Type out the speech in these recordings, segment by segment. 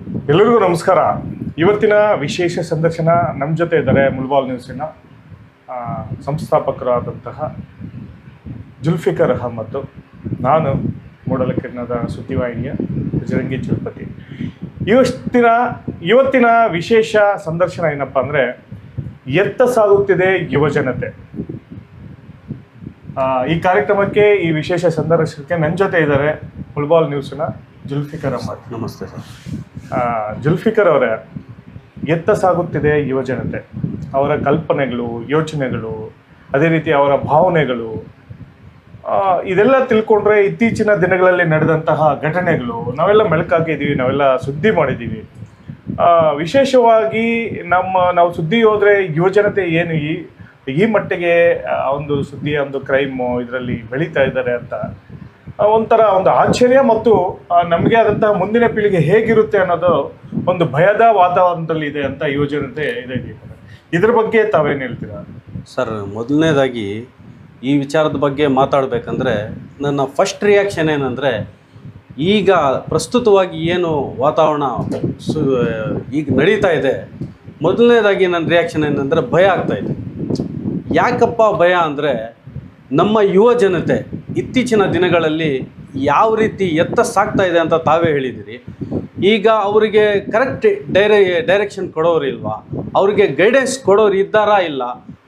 ಎಲ್ಲರಿಗೂ ನಮಸ್ಕಾರ. ಇವತ್ತಿನ ವಿಶೇಷ ಸಂದರ್ಶನ ನಮ್ಮ ಜೊತೆ ಇದ್ದಾರೆ ಮುಲ್ಬಾಲ್ ನ್ಯೂಸಿನ ಸಂಸ್ಥಾಪಕರಾದಂತಹ ಜುಲ್ಫಿಕರ್ ಅಹಮದ್ ನಾನು ಮೂಡಲಕಿರಣದ ಸುದ್ದಿವಾಹಿನಿಯ ಬಜರಂಗಿ ಚಲಪತಿ. ಇವತ್ತಿನ ಇವತ್ತಿನ ವಿಶೇಷ ಸಂದರ್ಶನ ಏನಪ್ಪ ಅಂದರೆ, ಎತ್ತ ಸಾಗುತ್ತಿದೆ ಯುವಜನತೆ ಈ ಕಾರ್ಯಕ್ರಮಕ್ಕೆ, ಈ ವಿಶೇಷ ಸಂದರ್ಶನಕ್ಕೆ ನನ್ನ ಜೊತೆ ಇದ್ದಾರೆ ಫುಟ್ಬಾಲ್ ನ್ಯೂಸ್ನ ಜುಲ್ಫಿಕರ್ ಅಹಮದ್ ನಮಸ್ತೆ ಸರ್. ಜುಲ್ಫಿಕರ್ ಅವರೇ, ಎತ್ತ ಸಾಗುತ್ತಿದೆ ಯುವಜನತೆ ಅವರ ಕಲ್ಪನೆಗಳು, ಯೋಚನೆಗಳು, ಅದೇ ರೀತಿ ಅವರ ಭಾವನೆಗಳು ಇದೆಲ್ಲ ತಿಳ್ಕೊಂಡ್ರೆ ಇತ್ತೀಚಿನ ದಿನಗಳಲ್ಲಿ ನಡೆದಂತಹ ಘಟನೆಗಳು, ನಾವೆಲ್ಲ ಮೆಳಕಾಗಿದ್ದೀವಿ ನಾವೆಲ್ಲ ಸುದ್ದಿ ಮಾಡಿದ್ದೀವಿ ವಿಶೇಷವಾಗಿ ನಮ್ಮ, ನಾವು ಸುದ್ದಿ ಹೋದರೆ ಯುವಜನತೆ ಏನು ಈ ಈ ಮಟ್ಟಿಗೆ ಒಂದು ಸುದ್ದಿಯ ಒಂದು ಕ್ರೈಮು, ಇದರಲ್ಲಿ ಬೆಳೀತಾ ಇದ್ದಾರೆ ಅಂತ ಒಂಥರ ಒಂದು ಆಶ್ಚರ್ಯ ಮತ್ತು ನಮಗೆ ಆದಂತಹ ಮುಂದಿನ ಪೀಳಿಗೆ ಹೇಗಿರುತ್ತೆ ಅನ್ನೋದು ಒಂದು ಭಯದ ವಾತಾವರಣದಲ್ಲಿ ಇದೆ ಅಂತ ಯೋಜನೆ ಇದೆ ಇದ್ರ ಬಗ್ಗೆ ತಾವೇನು ಹೇಳ್ತೀರಾ? ಸರ್, ಮೊದಲನೇದಾಗಿ ಈ ವಿಚಾರದ ಬಗ್ಗೆ ಮಾತಾಡಬೇಕಂದ್ರೆ, ನನ್ನ ಫಸ್ಟ್ ರಿಯಾಕ್ಷನ್ ಏನಂದರೆ, ಈಗ ಪ್ರಸ್ತುತವಾಗಿ ಏನು ವಾತಾವರಣ ಸು, ಈಗ ನಡೀತಾ ಇದೆ, ಮೊದಲನೇದಾಗಿ ನನ್ನ ರಿಯಾಕ್ಷನ್ ಏನಂದರೆ ಭಯ ಆಗ್ತಾ ಇದೆ. ಯಾಕಪ್ಪ ಭಯ ಅಂದರೆ, ನಮ್ಮ ಯುವ ಜನತೆ ಇತ್ತೀಚಿನ ದಿನಗಳಲ್ಲಿ ಯಾವ ರೀತಿ ಎತ್ತ ಸಾಗ್ತಾ ಇದೆ ಅಂತ ತಾವೇ ಹೇಳಿದಿರಿ ಈಗ ಅವರಿಗೆ ಕರೆಕ್ಟ್ ಡೈರೆ ಡೈರೆಕ್ಷನ್ ಕೊಡೋರು ಇಲ್ವಾ? ಅವರಿಗೆ ಗೈಡೆನ್ಸ್ ಕೊಡೋರು ಇದ್ದಾರಾ ಇಲ್ಲ?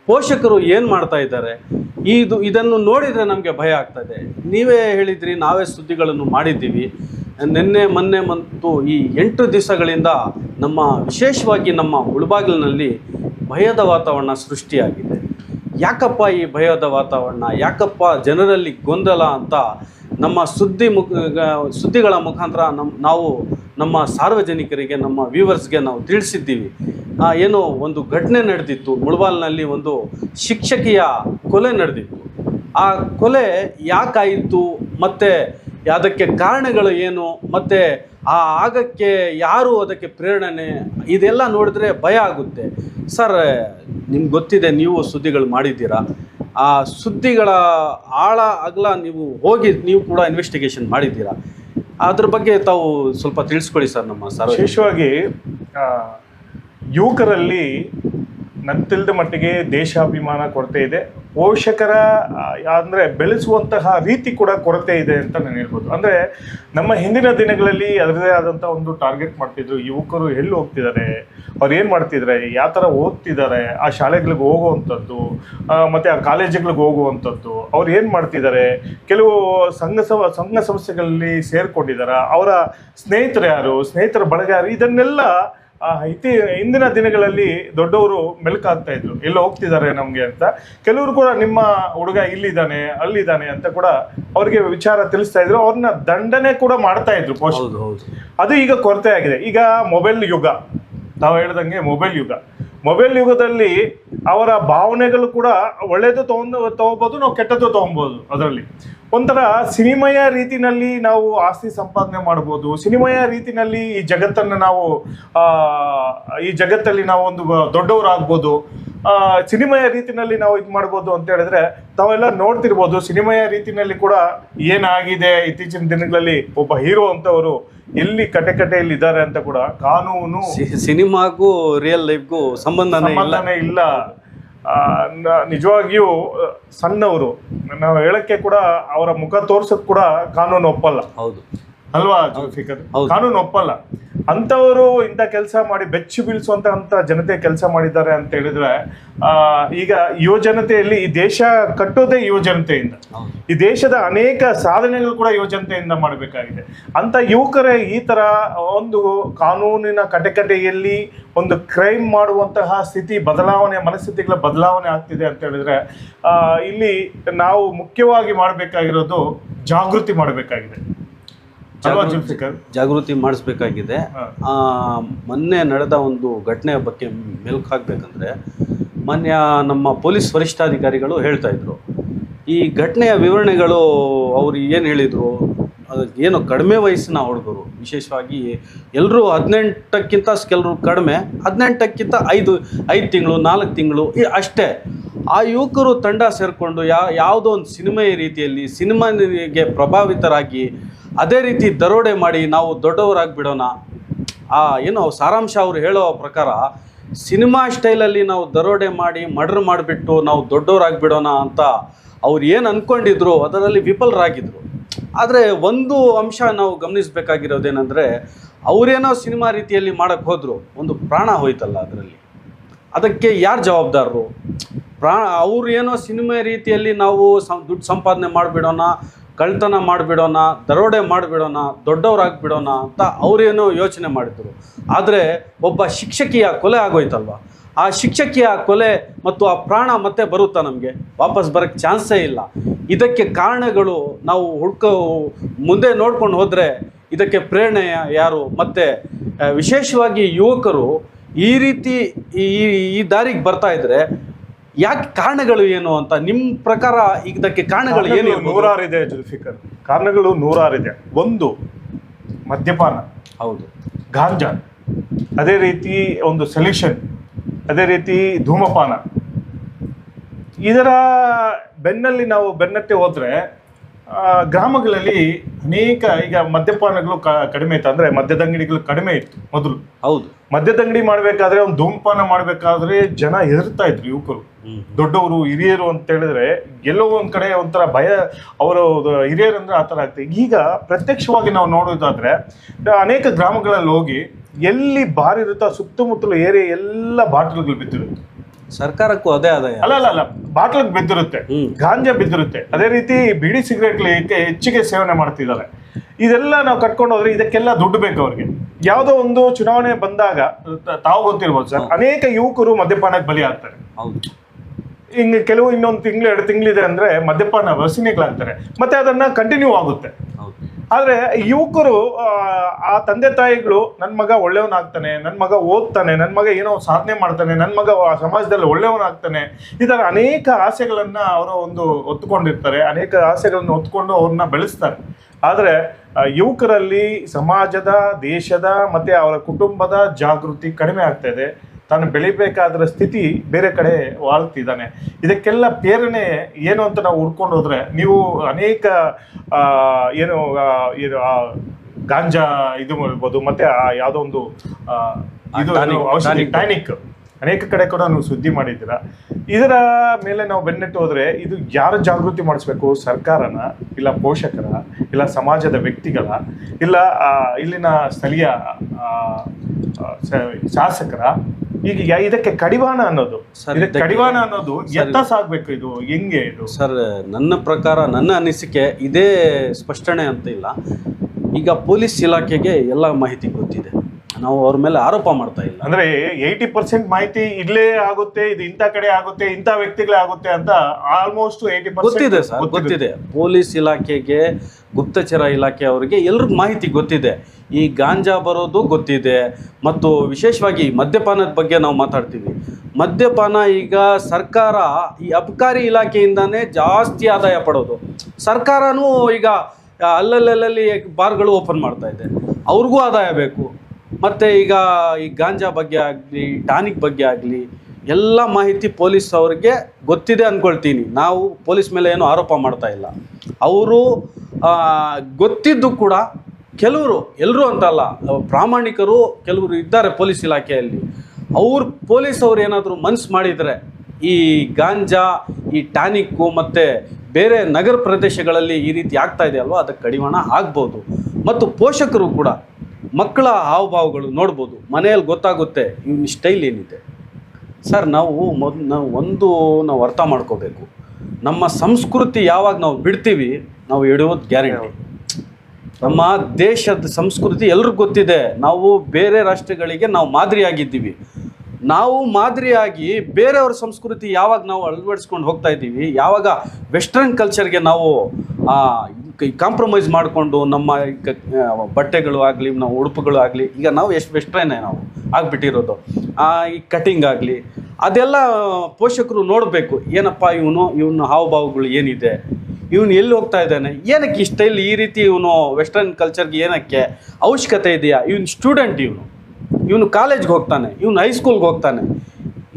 ಪೋಷಕರು ಏನು ಮಾಡ್ತಾ ಇದ್ದಾರೆ? ಇದು, ಇದನ್ನು ನೋಡಿದರೆ ನಮಗೆ ಭಯ ಆಗ್ತದೆ. ನೀವೇ ಹೇಳಿದ್ರಿ, ನಾವೇ ಸುದ್ದಿಗಳನ್ನು ಮಾಡಿದ್ದೀವಿ. ನಿನ್ನೆ, ಮೊನ್ನೆ ಮತ್ತು ಈ ಎಂಟು ದಿವಸಗಳಿಂದ ನಮ್ಮ ವಿಶೇಷವಾಗಿ ನಮ್ಮ ಉಳ್ಬಾಗಿಲಿನಲ್ಲಿ ಭಯದ ವಾತಾವರಣ ಸೃಷ್ಟಿಯಾಗಿದೆ. ಯಾಕಪ್ಪ ಈ ಭಯದ ವಾತಾವರಣ? ಯಾಕಪ್ಪ ಜನರಲ್ಲಿ ಗೊಂದಲ ಅಂತ ನಮ್ಮ ಸುದ್ದಿ ಮುಖ ಸುದ್ದಿಗಳ ಮುಖಾಂತರ ನಮ್ಮ ನಾವು ನಮ್ಮ ಸಾರ್ವಜನಿಕರಿಗೆ, ನಮ್ಮ ವ್ಯೂವರ್ಸ್ಗೆ ನಾವು ತಿಳಿಸಿದ್ದೀವಿ. ಏನೋ ಒಂದು ಘಟನೆ ನಡೆದಿತ್ತು. ಮುಳಬಾಲ್ನಲ್ಲಿ ಒಂದು ಶಿಕ್ಷಕಿಯ ಕೊಲೆ ನಡೆದಿತ್ತು. ಆ ಕೊಲೆ ಯಾಕಾಯಿತು? ಮತ್ತು ಅದಕ್ಕೆ ಕಾರಣಗಳು ಏನು, ಮತ್ತು ಆ ಆಗಕ್ಕೆ ಯಾರು ಅದಕ್ಕೆ ಪ್ರೇರಣೆ, ಇದೆಲ್ಲ ನೋಡಿದ್ರೆ ಭಯ ಆಗುತ್ತೆ. ಸರ್, ನಿಮ್ಗೆ ಗೊತ್ತಿದೆ ನೀವು ಸುದ್ದಿಗಳು ಮಾಡಿದ್ದೀರಾ? ಆ ಸುದ್ದಿಗಳ ಆಳ ಅಗಲ ನೀವು ಹೋಗಿ, ನೀವು ಕೂಡ ಇನ್ವೆಸ್ಟಿಗೇಷನ್ ಮಾಡಿದ್ದೀರಾ? ಅದ್ರ ಬಗ್ಗೆ ತಾವು ಸ್ವಲ್ಪ ತಿಳಿಸ್ಕೊಳ್ಳಿ ಸರ್ ನಮ್ಮ ಸರ್ ವಿಶೇಷವಾಗಿ ಯುವಕರಲ್ಲಿ ನನ್ನ ಮಟ್ಟಿಗೆ ದೇಶಾಭಿಮಾನ ಕೊರತೆ ಇದೆ. ಪೋಷಕರ ಅಂದರೆ ಬೆಳೆಸುವಂತಹ ರೀತಿ ಕೂಡ ಕೊರತೆ ಇದೆ ಅಂತ ನಾನು ಹೇಳ್ಬೋದು. ಅಂದರೆ ನಮ್ಮ ಹಿಂದಿನ ದಿನಗಳಲ್ಲಿ ಅದರದೇ ಆದಂಥ ಒಂದು ಟಾರ್ಗೆಟ್ ಮಾಡ್ತಿದ್ರು. ಯುವಕರು ಎಲ್ಲಿ ಹೋಗ್ತಿದ್ದಾರೆ? ಅವ್ರು ಏನು ಮಾಡ್ತಿದ್ದಾರೆ? ಯಾವ ಥರ ಓದ್ತಿದ್ದಾರೆ? ಆ ಶಾಲೆಗಳಿಗೆ ಹೋಗುವಂಥದ್ದು ಮತ್ತು ಆ ಕಾಲೇಜುಗಳಿಗೆ ಹೋಗುವಂಥದ್ದು, ಅವ್ರು ಏನು ಮಾಡ್ತಿದ್ದಾರೆ? ಕೆಲವು ಸಂಘ ಸಂಘ ಸಂಸ್ಥೆಗಳಲ್ಲಿ ಸೇರಿಕೊಂಡಿದ್ದಾರೆ? ಅವರ ಸ್ನೇಹಿತರು ಯಾರು? ಸ್ನೇಹಿತರ ಬಳಗ ಯಾರು? ಇದನ್ನೆಲ್ಲ ಇತಿ ಇಂದಿನ ದಿನಗಳಲ್ಲಿ ದೊಡ್ಡವರು ಮೆಲ್ಕಾಗ್ತಾ ಇದ್ರು. ಎಲ್ಲ ಹೋಗ್ತಿದ್ದಾರೆ ನಮ್ಗೆ ಅಂತ. ಕೆಲವರು ಕೂಡ ನಿಮ್ಮ ಹುಡುಗ ಇಲ್ಲಿದ್ದಾನೆ ಅಲ್ಲಿದ್ದಾನೆ ಅಂತ ಕೂಡ ಅವ್ರಿಗೆ ವಿಚಾರ ತಿಳಿಸ್ತಾ ಇದ್ರು. ಅವ್ರನ್ನ ದಂಡನೆ ಕೂಡ ಮಾಡ್ತಾ ಇದ್ರು ಅದು ಈಗ ಕೊರತೆ ಆಗಿದೆ. ಈಗ ಮೊಬೈಲ್ ಯುಗ. ನಾವು ಹೇಳ್ದಂಗೆ ಮೊಬೈಲ್ ಯುಗ. ಮೊಬೈಲ್ ಯುಗದಲ್ಲಿ ಅವರ ಭಾವನೆಗಳು ಕೂಡ ಒಳ್ಳೇದು ತಗೊಂಡು ತಗೋಬಹುದು ನಾವು ಕೆಟ್ಟದ್ದು ತಗೊಬೋದು ಅದರಲ್ಲಿ. ಒಂಥರ ಸಿನಿಮಯ ರೀತಿನಲ್ಲಿ ನಾವು ಆಸ್ತಿ ಸಂಪಾದನೆ ಮಾಡ್ಬೋದು. ಸಿನಿಮಯ ರೀತಿನಲ್ಲಿ ಈ ಜಗತ್ತನ್ನು ನಾವು ಆ, ಈ ಜಗತ್ತಲ್ಲಿ ನಾವು ಒಂದು ದೊಡ್ಡವರಾಗ್ಬೋದು. ಆ, ಸಿನಿಮಯ ರೀತಿನಲ್ಲಿ ನಾವು ಇದು ಮಾಡ್ಬೋದು ಅಂತ ಹೇಳಿದ್ರೆ ತಾವೆಲ್ಲ ನೋಡ್ತಿರ್ಬೋದು. ಸಿನಿಮಯ ರೀತಿನಲ್ಲಿ ಕೂಡ ಏನಾಗಿದೆ? ಇತ್ತೀಚಿನ ದಿನಗಳಲ್ಲಿ ಒಬ್ಬ ಹೀರೋ ಅಂತವರು ಎಲ್ಲಿ ಕಟೆ ಕಟೆಯಲ್ಲಿ ಇದ್ದಾರೆ ಅಂತ ಕೂಡ ಕಾನೂನು ಸಿನಿಮಾಗೂ ರಿಯಲ್ ಲೈಫ್ಗೂ ಸಂಬಂಧನೇ ಇಲ್ಲ. ನಿಜವಾಗಿಯೂ ಸಣ್ಣವರು. ನಾವು ಹೇಳಕ್ಕೆ ಕೂಡ ಅವರ ಮುಖ ತೋರ್ಸಕ್ ಕೂಡ ಕಾನೂನು ಒಪ್ಪಲ್ಲ. ಹೌದು. ಅಲ್ವಾ ಜುಲ್ಫಿಕರ್. ಕಾನೂನು ಒಪ್ಪಲ್ಲ. ಅಂತವರು ಇಂಥ ಕೆಲಸ ಮಾಡಿ ಬೆಚ್ಚು ಬೀಳಿಸುವಂತ ಅಂತ ಜನತೆ ಕೆಲಸ ಮಾಡಿದ್ದಾರೆ ಅಂತ ಹೇಳಿದ್ರೆ ಆ, ಈಗ ಯುವ ಜನತೆಯಲ್ಲಿ ಈ ದೇಶ ಕಟ್ಟೋದೇ ಯುವ ಜನತೆಯಿಂದ ಈ ದೇಶದ ಅನೇಕ ಸಾಧನೆಗಳು ಕೂಡ ಯುವ ಜನತೆಯಿಂದ ಮಾಡಬೇಕಾಗಿದೆ. ಅಂತ ಯುವಕರೇ ಈ ತರ ಒಂದು ಕಾನೂನಿನ ಕಟಕಟೆಯಲ್ಲಿ ಒಂದು ಕ್ರೈಮ್ ಮಾಡುವಂತಹ ಸ್ಥಿತಿ ಬದಲಾವಣೆ ಮನಸ್ಥಿತಿಗಳ ಬದಲಾವಣೆ ಆಗ್ತಿದೆ ಅಂತ ಹೇಳಿದ್ರೆ ಇಲ್ಲಿ ನಾವು ಮುಖ್ಯವಾಗಿ ಮಾಡಬೇಕಾಗಿರೋದು ಜಾಗೃತಿ ಮಾಡಬೇಕಾಗಿದೆ. ಜಾಗೃತಿ ಮಾಡಿಸ್ಬೇಕಾಗಿದೆ. ಮೊನ್ನೆ ನಡೆದ ಒಂದು ಘಟನೆಯ ಬಗ್ಗೆ ಮೆಲುಕು ಹಾಕಬೇಕಂದ್ರೆ ಮೊನ್ನೆ ನಮ್ಮ ಪೊಲೀಸ್ ವರಿಷ್ಠಾಧಿಕಾರಿಗಳು ಹೇಳ್ತಾ ಇದ್ರು. ಈ ಘಟನೆಯ ವಿವರಣೆಗಳು ಅವರು ಏನು ಹೇಳಿದರು? ಏನು ಕಡಿಮೆ ವಯಸ್ಸಿನ ಹುಡುಗರು ವಿಶೇಷವಾಗಿ ಎಲ್ಲರೂ ಹದಿನೆಂಟಕ್ಕಿಂತ ಕೆಲವರು ಕಡಿಮೆ ಹದಿನೆಂಟಕ್ಕಿಂತ ಐದು ಐದು ತಿಂಗಳು ನಾಲ್ಕು ತಿಂಗಳು ಅಷ್ಟೇ. ಆ ಯುವಕರು ತಂಡ ಸೇರಿಕೊಂಡು ಯಾ ಯಾವುದೋ ಒಂದು ಸಿನಿಮೆಯ ರೀತಿಯಲ್ಲಿ ಸಿನಿಮಾಗೆ ಪ್ರಭಾವಿತರಾಗಿ ಅದೇ ರೀತಿ ದರೋಡೆ ಮಾಡಿ ನಾವು ದೊಡ್ಡವರಾಗಿ ಬಿಡೋಣ ಆ, ಏನು ಸಾರಾಂಶ ಅವರು ಹೇಳೋ ಪ್ರಕಾರ ಸಿನಿಮಾ ಸ್ಟೈಲಲ್ಲಿ ನಾವು ದರೋಡೆ ಮಾಡಿ ಮರ್ಡರ್ ಮಾಡಿಬಿಟ್ಟು ನಾವು ದೊಡ್ಡವರಾಗಿಬಿಡೋಣ ಅಂತ ಅವ್ರು ಏನು ಅಂದ್ಕೊಂಡಿದ್ರು ಅದರಲ್ಲಿ ವಿಫಲರಾಗಿದ್ರು. ಆದರೆ ಒಂದು ಅಂಶ ನಾವು ಗಮನಿಸಬೇಕಾಗಿರೋದೇನೆಂದರೆ ಅವರೇನೋ ಸಿನಿಮಾ ರೀತಿಯಲ್ಲಿ ಮಾಡೋಕ್ಕೆ ಹೋದರು, ಒಂದು ಪ್ರಾಣ ಹೋಯ್ತಲ್ಲ ಅದರಲ್ಲಿ. ಅದಕ್ಕೆ ಯಾರು ಜವಾಬ್ದಾರರು? ಪ್ರಾ, ಅವ್ರು ಏನೋ ಸಿನಿಮಾ ರೀತಿಯಲ್ಲಿ ನಾವು ಸಂ, ದುಡ್ಡು ಸಂಪಾದನೆ ಮಾಡಿಬಿಡೋಣ ಕಳ್ತನ ಮಾಡಿಬಿಡೋಣ, ದರೋಡೆ ಮಾಡಿಬಿಡೋಣ, ದೊಡ್ಡವರಾಗಿಬಿಡೋಣ ಅಂತ ಅವರೇನೋ ಯೋಚನೆ ಮಾಡಿದ್ರು. ಆದರೆ ಒಬ್ಬ ಶಿಕ್ಷಕಿಯ ಕೊಲೆ ಆಗೋಯ್ತಲ್ವ? ಆ ಶಿಕ್ಷಕಿಯ ಕೊಲೆ ಮತ್ತು ಆ ಪ್ರಾಣ ಮತ್ತೆ ಬರುತ್ತಾ ನಮಗೆ? ವಾಪಸ್ ಬರೋಕ್ಕೆ ಚಾನ್ಸೇ ಇಲ್ಲ. ಇದಕ್ಕೆ ಕಾರಣಗಳು ನಾವು ಹುಡ್ಕೋ, ಮುಂದೆ ನೋಡ್ಕೊಂಡು ಹೋದರೆ ಇದಕ್ಕೆ ಪ್ರೇರಣೆ ಯಾರು? ಮತ್ತು ವಿಶೇಷವಾಗಿ ಯುವಕರು ಈ ರೀತಿ ಈ ಈ ದಾರಿಗೆ ಬರ್ತಾ ಇದ್ರೆ ಯಾಕೆ ಕಾರಣಗಳು ಏನು ಅಂತ ನಿಮ್ಮ ಪ್ರಕಾರ ಇದಕ್ಕೆ ಕಾರಣಗಳು ಏನು ನೂರಾರು ಇದೆ ನೂರಾರಿದೆ ಜುಲ್ಫಿಕರ್. ಕಾರಣಗಳು ನೂರಾರಿದೆ. ಒಂದು ಮದ್ಯಪಾನ. ಹೌದು. ಗಾಂಜಾ. ಅದೇ ರೀತಿ ಒಂದು ಸೊಲ್ಯೂಷನ್ ಅದೇ ರೀತಿ ಧೂಮಪಾನ. ಇದರ ಬೆನ್ನಲ್ಲಿ ನಾವು ಬೆನ್ನತ್ತೆ ಹೋದ್ರೆ ಗ್ರಾಮಗಳಲ್ಲಿ ಅನೇಕ ಈಗ ಮದ್ಯಪಾನಗಳು ಕಡಿಮೆ ಇತ್ತು. ಅಂದ್ರೆ ಮದ್ಯದಂಗಡಿಗಳು ಕಡಿಮೆ ಇತ್ತು ಮೊದಲು. ಹೌದು. ಮದ್ಯದಂಗಡಿ ಮಾಡಬೇಕಾದ್ರೆ ಒಂದು ಧೂಮಪಾನ ಮಾಡಬೇಕಾದ್ರೆ ಜನ ಹೆದರ್ತಾ ಇದ್ರು ಯುವಕರು. ದೊಡ್ಡವರು ಹಿರಿಯರು ಅಂತ ಹೇಳಿದ್ರೆ ಎಲ್ಲೋ ಒಂದ್ ಕಡೆ ಒಂಥರ ಭಯ ಅವರು ಹಿರಿಯರು ಅಂದ್ರೆ ಆ ಥರ ಆಗ್ತದೆ. ಈಗ ಪ್ರತ್ಯಕ್ಷವಾಗಿ ನಾವು ನೋಡೋದಾದ್ರೆ ಅನೇಕ ಗ್ರಾಮಗಳಲ್ಲಿ ಹೋಗಿ ಎಲ್ಲಿ ಬಾರಿರುತ್ತ ಸುತ್ತಮುತ್ತಲು ಏರಿಯಾ ಎಲ್ಲ ಬಾಟಲ್ಗಳು ಬಿದ್ದಿರುತ್ತೆ. ಸರ್ಕಾರಕ್ಕೂ ಅದೇ ಆದಾಯ ಅಲ್ಲ ಅಲ್ಲ ಅಲ್ಲ. ಬಾಟ್ಲ್ ಬಿದ್ದಿರುತ್ತೆ. ಗಾಂಜಾ ಬಿದ್ದಿರುತ್ತೆ. ಅದೇ ರೀತಿ ಬಿಡಿ ಸಿಗರೇಟ್ ಹೆಚ್ಚಿಗೆ ಸೇವನೆ ಮಾಡ್ತಿದ್ದಾರೆ. ಇದೆಲ್ಲ ನಾವು ಕಟ್ಕೊಂಡು ಹೋದ್ರೆ ಇದಕ್ಕೆಲ್ಲ ದುಡ್ಡು ಬೇಕು ಅವ್ರಿಗೆ. ಯಾವುದೋ ಒಂದು ಚುನಾವಣೆ ಬಂದಾಗ ತಾವು ಗೊತ್ತಿರ್ಬೋದು ಸರ್. ಅನೇಕ ಯುವಕರು ಮದ್ಯಪಾನಕ್ಕೆ ಬಲಿ ಆಗ್ತಾರೆ ಹಿಂಗೆ ಕೆಲವು ಇನ್ನೊಂದು ತಿಂಗಳು ಎರಡು ತಿಂಗಳಿದೆ ಅಂದ್ರೆ ಮದ್ಯಪಾನ ವ್ಯಸನಿಗಳಾಗ್ತಾರೆ. ಮತ್ತೆ ಅದನ್ನ ಕಂಟಿನ್ಯೂ ಆಗುತ್ತೆ. ಆದ್ರೆ ಯುವಕರು ಆ, ತಂದೆ ತಾಯಿಗಳು ನನ್ನ ಮಗ ಒಳ್ಳೆಯವನಾಗ್ತಾನೆ ನನ್ನ ಮಗ ಓದ್ತಾನೆ ನನ್ನ ಮಗ ಏನೋ ಸಾಧನೆ ಮಾಡ್ತಾನೆ ನನ್ನ ಮಗ ಸಮಾಜದಲ್ಲಿ ಒಳ್ಳೆಯವನಾಗ್ತಾನೆ ಈ ಥರ ಅನೇಕ ಆಸೆಗಳನ್ನ ಅವರು ಒಂದು ಒತ್ತುಕೊಂಡಿರ್ತಾರೆ ಅನೇಕ ಆಸೆಗಳನ್ನ ಹೊತ್ಕೊಂಡು ಅವ್ರನ್ನ ಬೆಳೆಸ್ತಾರೆ. ಆದರೆ ಯುವಕರಲ್ಲಿ ಸಮಾಜದ ದೇಶದ ಮತ್ತೆ ಅವರ ಕುಟುಂಬದ ಜಾಗೃತಿ ಕಡಿಮೆ ಆಗ್ತಾ ಇದೆ. ತಾನು ಬೆಳಿಬೇಕಾದ್ರ ಸ್ಥಿತಿ ಬೇರೆ ಕಡೆ ವಾಳ್ತಿದ್ದಾನೆ ಇದಕ್ಕೆಲ್ಲ ಪ್ರೇರಣೆ ಏನು ಅಂತ ನಾವು ಹುಡ್ಕೊಂಡು ಹೋದ್ರೆ ನೀವು ಅನೇಕ ಆ, ಏನು ಏನು ಗಾಂಜಾ ಇದು ಮಾಡ್ಬೋದು ಮತ್ತೆ ಆ ಯಾವುದೋ ಒಂದು ಇದು ಟಾನಿಕ್, ಔಷಧಿ. ಟ್ಯಾನಿಕ್ ಅನೇಕ ಕಡೆ ಕೂಡ ನೀವು ಸುದ್ದಿ ಮಾಡಿದ್ದೀರಾ. ಇದರ ಮೇಲೆ ನಾವು ಬೆನ್ನೆಟ್ಟು ಹೋದ್ರೆ ಇದು ಯಾರು ಜಾಗೃತಿ ಮಾಡಿಸ್ಬೇಕು? ಸರ್ಕಾರನ ಇಲ್ಲ ಪೋಷಕರ ಇಲ್ಲ ಸಮಾಜದ ವ್ಯಕ್ತಿಗಳ ಇಲ್ಲ ಇಲ್ಲಿನ ಸ್ಥಳೀಯ ಶಾಸಕರ? ಈಗ ಇದಕ್ಕೆ ಕಡಿವಾಣ ಅನ್ನೋದು. ಕಡಿವಾಣ ಅನ್ನೋದು ಎತ್ತ ಸಾಗ್ಬೇಕು ಇದು ಹೆಂಗೆ ಇದು? ಸರ್ ನನ್ನ ಪ್ರಕಾರ ನನ್ನ ಅನಿಸಿಕೆ ಇದೇ ಸ್ಪಷ್ಟನೆ ಅಂತ ಇಲ್ಲ. ಈಗ ಪೊಲೀಸ್ ಇಲಾಖೆಗೆ ಎಲ್ಲ ಮಾಹಿತಿ ಗೊತ್ತಿದೆ. ನಾವು ಅವ್ರ ಮೇಲೆ ಆರೋಪ ಮಾಡ್ತಾ ಇಲ್ಲ. ಅಂದ್ರೆ ಏಯ್ಟಿ ಪರ್ಸೆಂಟ್ ಮಾಹಿತಿ ಇಲ್ಲೇ ಆಗುತ್ತೆ ಇದು ಇಂಥ ಕಡೆ ಆಗುತ್ತೆ ಇಂಥ ವ್ಯಕ್ತಿಗಳೇ ಆಗುತ್ತೆ ಅಂತ ಆಲ್ಮೋಸ್ಟ್ ಏಯ್ಟಿ ಗೊತ್ತಿದೆ ಸರ್ ಗೊತ್ತಿದೆ. ಪೊಲೀಸ್ ಇಲಾಖೆಗೆ ಗುಪ್ತಚರ ಇಲಾಖೆ ಅವರಿಗೆ ಎಲ್ರಿಗೂ ಮಾಹಿತಿ ಗೊತ್ತಿದೆ. ಈ ಗಾಂಜಾ ಬರೋದು ಗೊತ್ತಿದೆ. ಮತ್ತು ವಿಶೇಷವಾಗಿ ಮದ್ಯಪಾನದ ಬಗ್ಗೆ ನಾವು ಮಾತಾಡ್ತೀವಿ. ಮದ್ಯಪಾನ ಈಗ ಸರ್ಕಾರ ಈ ಅಬಕಾರಿ ಇಲಾಖೆಯಿಂದನೇ ಜಾಸ್ತಿ ಆದಾಯ ಪಡೋದು. ಸರ್ಕಾರನೂ ಈಗ ಅಲ್ಲಲ್ಲಲ್ಲಿ ಬಾರ್ಗಳು ಓಪನ್ ಮಾಡ್ತಾ ಇದೆ. ಅವ್ರಿಗೂ ಆದಾಯ ಬೇಕು. ಮತ್ತು ಈಗ ಈ ಗಾಂಜಾ ಬಗ್ಗೆ ಆಗಲಿ, ಟಾನಿಕ್ ಬಗ್ಗೆ ಆಗಲಿ, ಎಲ್ಲ ಮಾಹಿತಿ ಪೊಲೀಸ್ ಅವ್ರಿಗೆ ಗೊತ್ತಿದೆ ಅಂದ್ಕೊಳ್ತೀನಿ ನಾವು ಪೊಲೀಸ್ ಮೇಲೆ ಏನು ಆರೋಪ ಮಾಡ್ತಾ ಇಲ್ಲ. ಅವರು ಗೊತ್ತಿದ್ದು ಕೂಡ ಕೆಲವರು ಎಲ್ಲರೂ ಅಂತಲ್ಲ ಪ್ರಾಮಾಣಿಕರು ಕೆಲವರು ಇದ್ದಾರೆ ಪೊಲೀಸ್ ಇಲಾಖೆಯಲ್ಲಿ. ಅವ್ರು ಪೊಲೀಸ್ ಅವ್ರು ಏನಾದರೂ ಮನ್ಸು ಮಾಡಿದರೆ, ಈ ಗಾಂಜಾ, ಈ ಟಾನಿಕ್ಕು ಮತ್ತು ಬೇರೆ ನಗರ ಪ್ರದೇಶಗಳಲ್ಲಿ ಈ ರೀತಿ ಆಗ್ತಾ ಇದೆ ಅಲ್ವಾ? ಅದಕ್ಕೆ ಕಡಿವಾಣ ಆಗ್ಬೋದು. ಮತ್ತು ಪೋಷಕರು ಕೂಡ ಮಕ್ಕಳ ಹಾವಭಾವಗಳು ನೋಡ್ಬೋದು. ಮನೆಯಲ್ಲಿ ಗೊತ್ತಾಗುತ್ತೆ, ಇವನ ಸ್ಟೈಲ್ ಏನಿದೆ. ಸರ್, ನಾವು ಮೊದ್, ನಾವು ಒಂದು, ನಾವು ಅರ್ಥ ಮಾಡ್ಕೋಬೇಕು. ನಮ್ಮ ಸಂಸ್ಕೃತಿ ಯಾವಾಗ ನಾವು ಬಿಡ್ತೀವಿ, ನಾವು ಇಡುವುದು ಗ್ಯಾರಂಟಿ. ನಮ್ಮ ದೇಶದ ಸಂಸ್ಕೃತಿ ಎಲ್ರಿಗೂ ಗೊತ್ತಿದೆ, ನಾವು ಬೇರೆ ರಾಷ್ಟ್ರಗಳಿಗೆ ನಾವು ಮಾದರಿಯಾಗಿದ್ದೀವಿ. ನಾವು ಮಾದರಿಯಾಗಿ ಬೇರೆಯವ್ರ ಸಂಸ್ಕೃತಿ ಯಾವಾಗ ನಾವು ಅಳವಡಿಸ್ಕೊಂಡು ಹೋಗ್ತಾ ಇದ್ದೀವಿ, ಯಾವಾಗ ವೆಸ್ಟರ್ನ್ ಕಲ್ಚರ್ಗೆ ನಾವು ಕಾಂಪ್ರಮೈಸ್ ಮಾಡಿಕೊಂಡು ನಮ್ಮ ಬಟ್ಟೆಗಳು ಆಗಲಿ ನಾವು ಉಡುಪುಗಳು ಆಗಲಿ, ಈಗ ನಾವು ಎಷ್ಟು ವೆಸ್ಟ್ರನ್ನೇ ನಾವು ಆಗಿಬಿಟ್ಟಿರೋದು. ಈ ಕಟಿಂಗ್ ಆಗಲಿ ಅದೆಲ್ಲ ಪೋಷಕರು ನೋಡಬೇಕು. ಏನಪ್ಪ ಇವನು? ಇವನ ಹಾವಭಾವಗಳು ಏನಿದೆ? ಇವನು ಎಲ್ಲಿ ಹೋಗ್ತಾ ಇದ್ದಾನೆ? ಏನಕ್ಕೆ ಈ ಸ್ಟೈಲ್ ಈ ರೀತಿ ಇವನು ವೆಸ್ಟರ್ನ್ ಕಲ್ಚರ್ಗೆ ಏನಕ್ಕೆ ಅವಶ್ಯಕತೆ ಇದೆಯಾ? ಇವನು ಸ್ಟೂಡೆಂಟ್ ಇವನು. ಇವನು ಕಾಲೇಜ್ಗೆ ಹೋಗ್ತಾನೆ. ಇವನು ಹೈಸ್ಕೂಲ್ಗೆ ಹೋಗ್ತಾನೆ.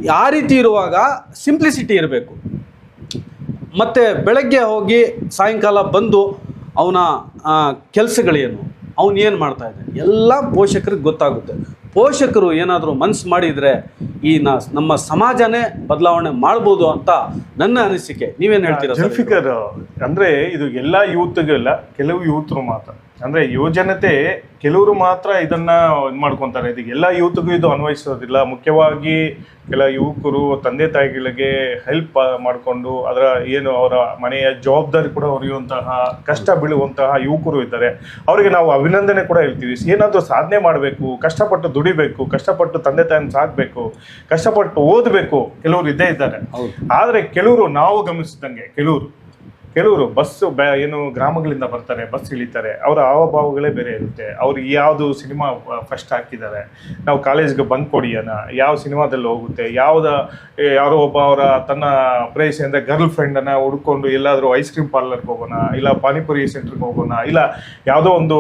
ಆ ರೀತಿ ಇರುವಾಗ ಸಿಂಪ್ಲಿಸಿಟಿ ಇರಬೇಕು. ಮತ್ತು ಬೆಳಗ್ಗೆ ಹೋಗಿ ಸಾಯಂಕಾಲ ಬಂದು ಅವನ ಕೆಲಸಗಳೇನು? ಅವನು ಏನು ಮಾಡ್ತಾ ಇದ್ದಾನೆ? ಎಲ್ಲ ಪೋಷಕರಿಗೆ ಗೊತ್ತಾಗುತ್ತೆ. ಪೋಷಕರು ಏನಾದರೂ ಮನಸ್ಸು ಮಾಡಿದರೆ ಈ ನಮ್ಮ ಸಮಾಜನೇ ಬದಲಾವಣೆ ಮಾಡ್ಬೋದು ಅಂತ ನನ್ನ ಅನಿಸಿಕೆ ನೀವೇನು ಹೇಳ್ತೀರಾ? ಜುಲ್ಫಿಕರ್ ಅಂದ್ರೆ ಇದು ಎಲ್ಲಾ ಯೂತ್ಗೆಲ್ಲ, ಕೆಲವು ಯೂತ್ರು ಮಾತ್ರ ಅಂದ್ರೆ ಯುವಜನತೆ ಕೆಲವರು ಮಾತ್ರ ಇದನ್ನ ಇದು ಮಾಡ್ಕೊಂತಾರೆ. ಇದು ಎಲ್ಲ ಯೂತ್ಗೂ ಇದು ಅನ್ವಯಿಸೋದಿಲ್ಲ. ಮುಖ್ಯವಾಗಿ ಕೆಲ ಯುವಕರು ತಂದೆ ತಾಯಿಗಳಿಗೆ ಹೆಲ್ಪ್ ಮಾಡಿಕೊಂಡು ಅದರ ಏನು ಅವರ ಮನೆಯ ಜವಾಬ್ದಾರಿ ಕೂಡ ಹೊರೆಯುವಂತಹ ಕಷ್ಟ ಬೀಳುವಂತಹ ಯುವಕರು ಇದ್ದಾರೆ. ಅವರಿಗೆ ನಾವು ಅಭಿನಂದನೆ ಕೂಡ ಹೇಳ್ತೀವಿ. ಏನಾದರೂ ಸಾಧನೆ ಮಾಡಬೇಕು ಕಷ್ಟಪಟ್ಟು ದುಡಿಬೇಕು ಕಷ್ಟಪಟ್ಟು ತಂದೆ ತಾಯಿನ ಸಾಕಬೇಕು ಕಷ್ಟಪಟ್ಟು ಓದಬೇಕು ಕೆಲವರು ಇದ್ದೇ ಇದ್ದಾರೆ. ಆದರೆ ಕೆಲವರು ನಾವು ಗಮನಿಸಿದಂಗೆ ಕೆಲವರು ಕೆಲವರು ಬಸ್ ಏನು ಗ್ರಾಮಗಳಿಂದ ಬರ್ತಾರೆ ಬಸ್ ಇಳಿತಾರೆ, ಅವರ ಹಾವಭಾವಗಳೇ ಬೇರೆ ಇರುತ್ತೆ. ಅವ್ರು ಯಾವುದು ಸಿನಿಮಾ ಫಸ್ಟ್ ಹಾಕಿದ್ದಾರೆ. ನಾವು ಕಾಲೇಜ್ಗೆ ಬಂಕ್ ಕೊಡಿಯೋಣ ಯಾವ ಸಿನಿಮಾದಲ್ಲಿ ಹೋಗುತ್ತೆ? ಯಾವ್ದ ಯಾರೋ ಒಬ್ಬ ಅವರ ತನ್ನ ಪ್ರೇಯಸಿ ಅಂದರೆ ಗರ್ಲ್ ಫ್ರೆಂಡನ್ನು ಹುಡ್ಕೊಂಡು ಎಲ್ಲಾದರೂ ಐಸ್ ಕ್ರೀಮ್ ಪಾರ್ಲರ್ಗೆ ಹೋಗೋಣ, ಇಲ್ಲ ಪಾನಿಪುರಿ ಸೆಂಟ್ರಿಗೆ ಹೋಗೋಣ, ಇಲ್ಲ ಯಾವುದೋ ಒಂದು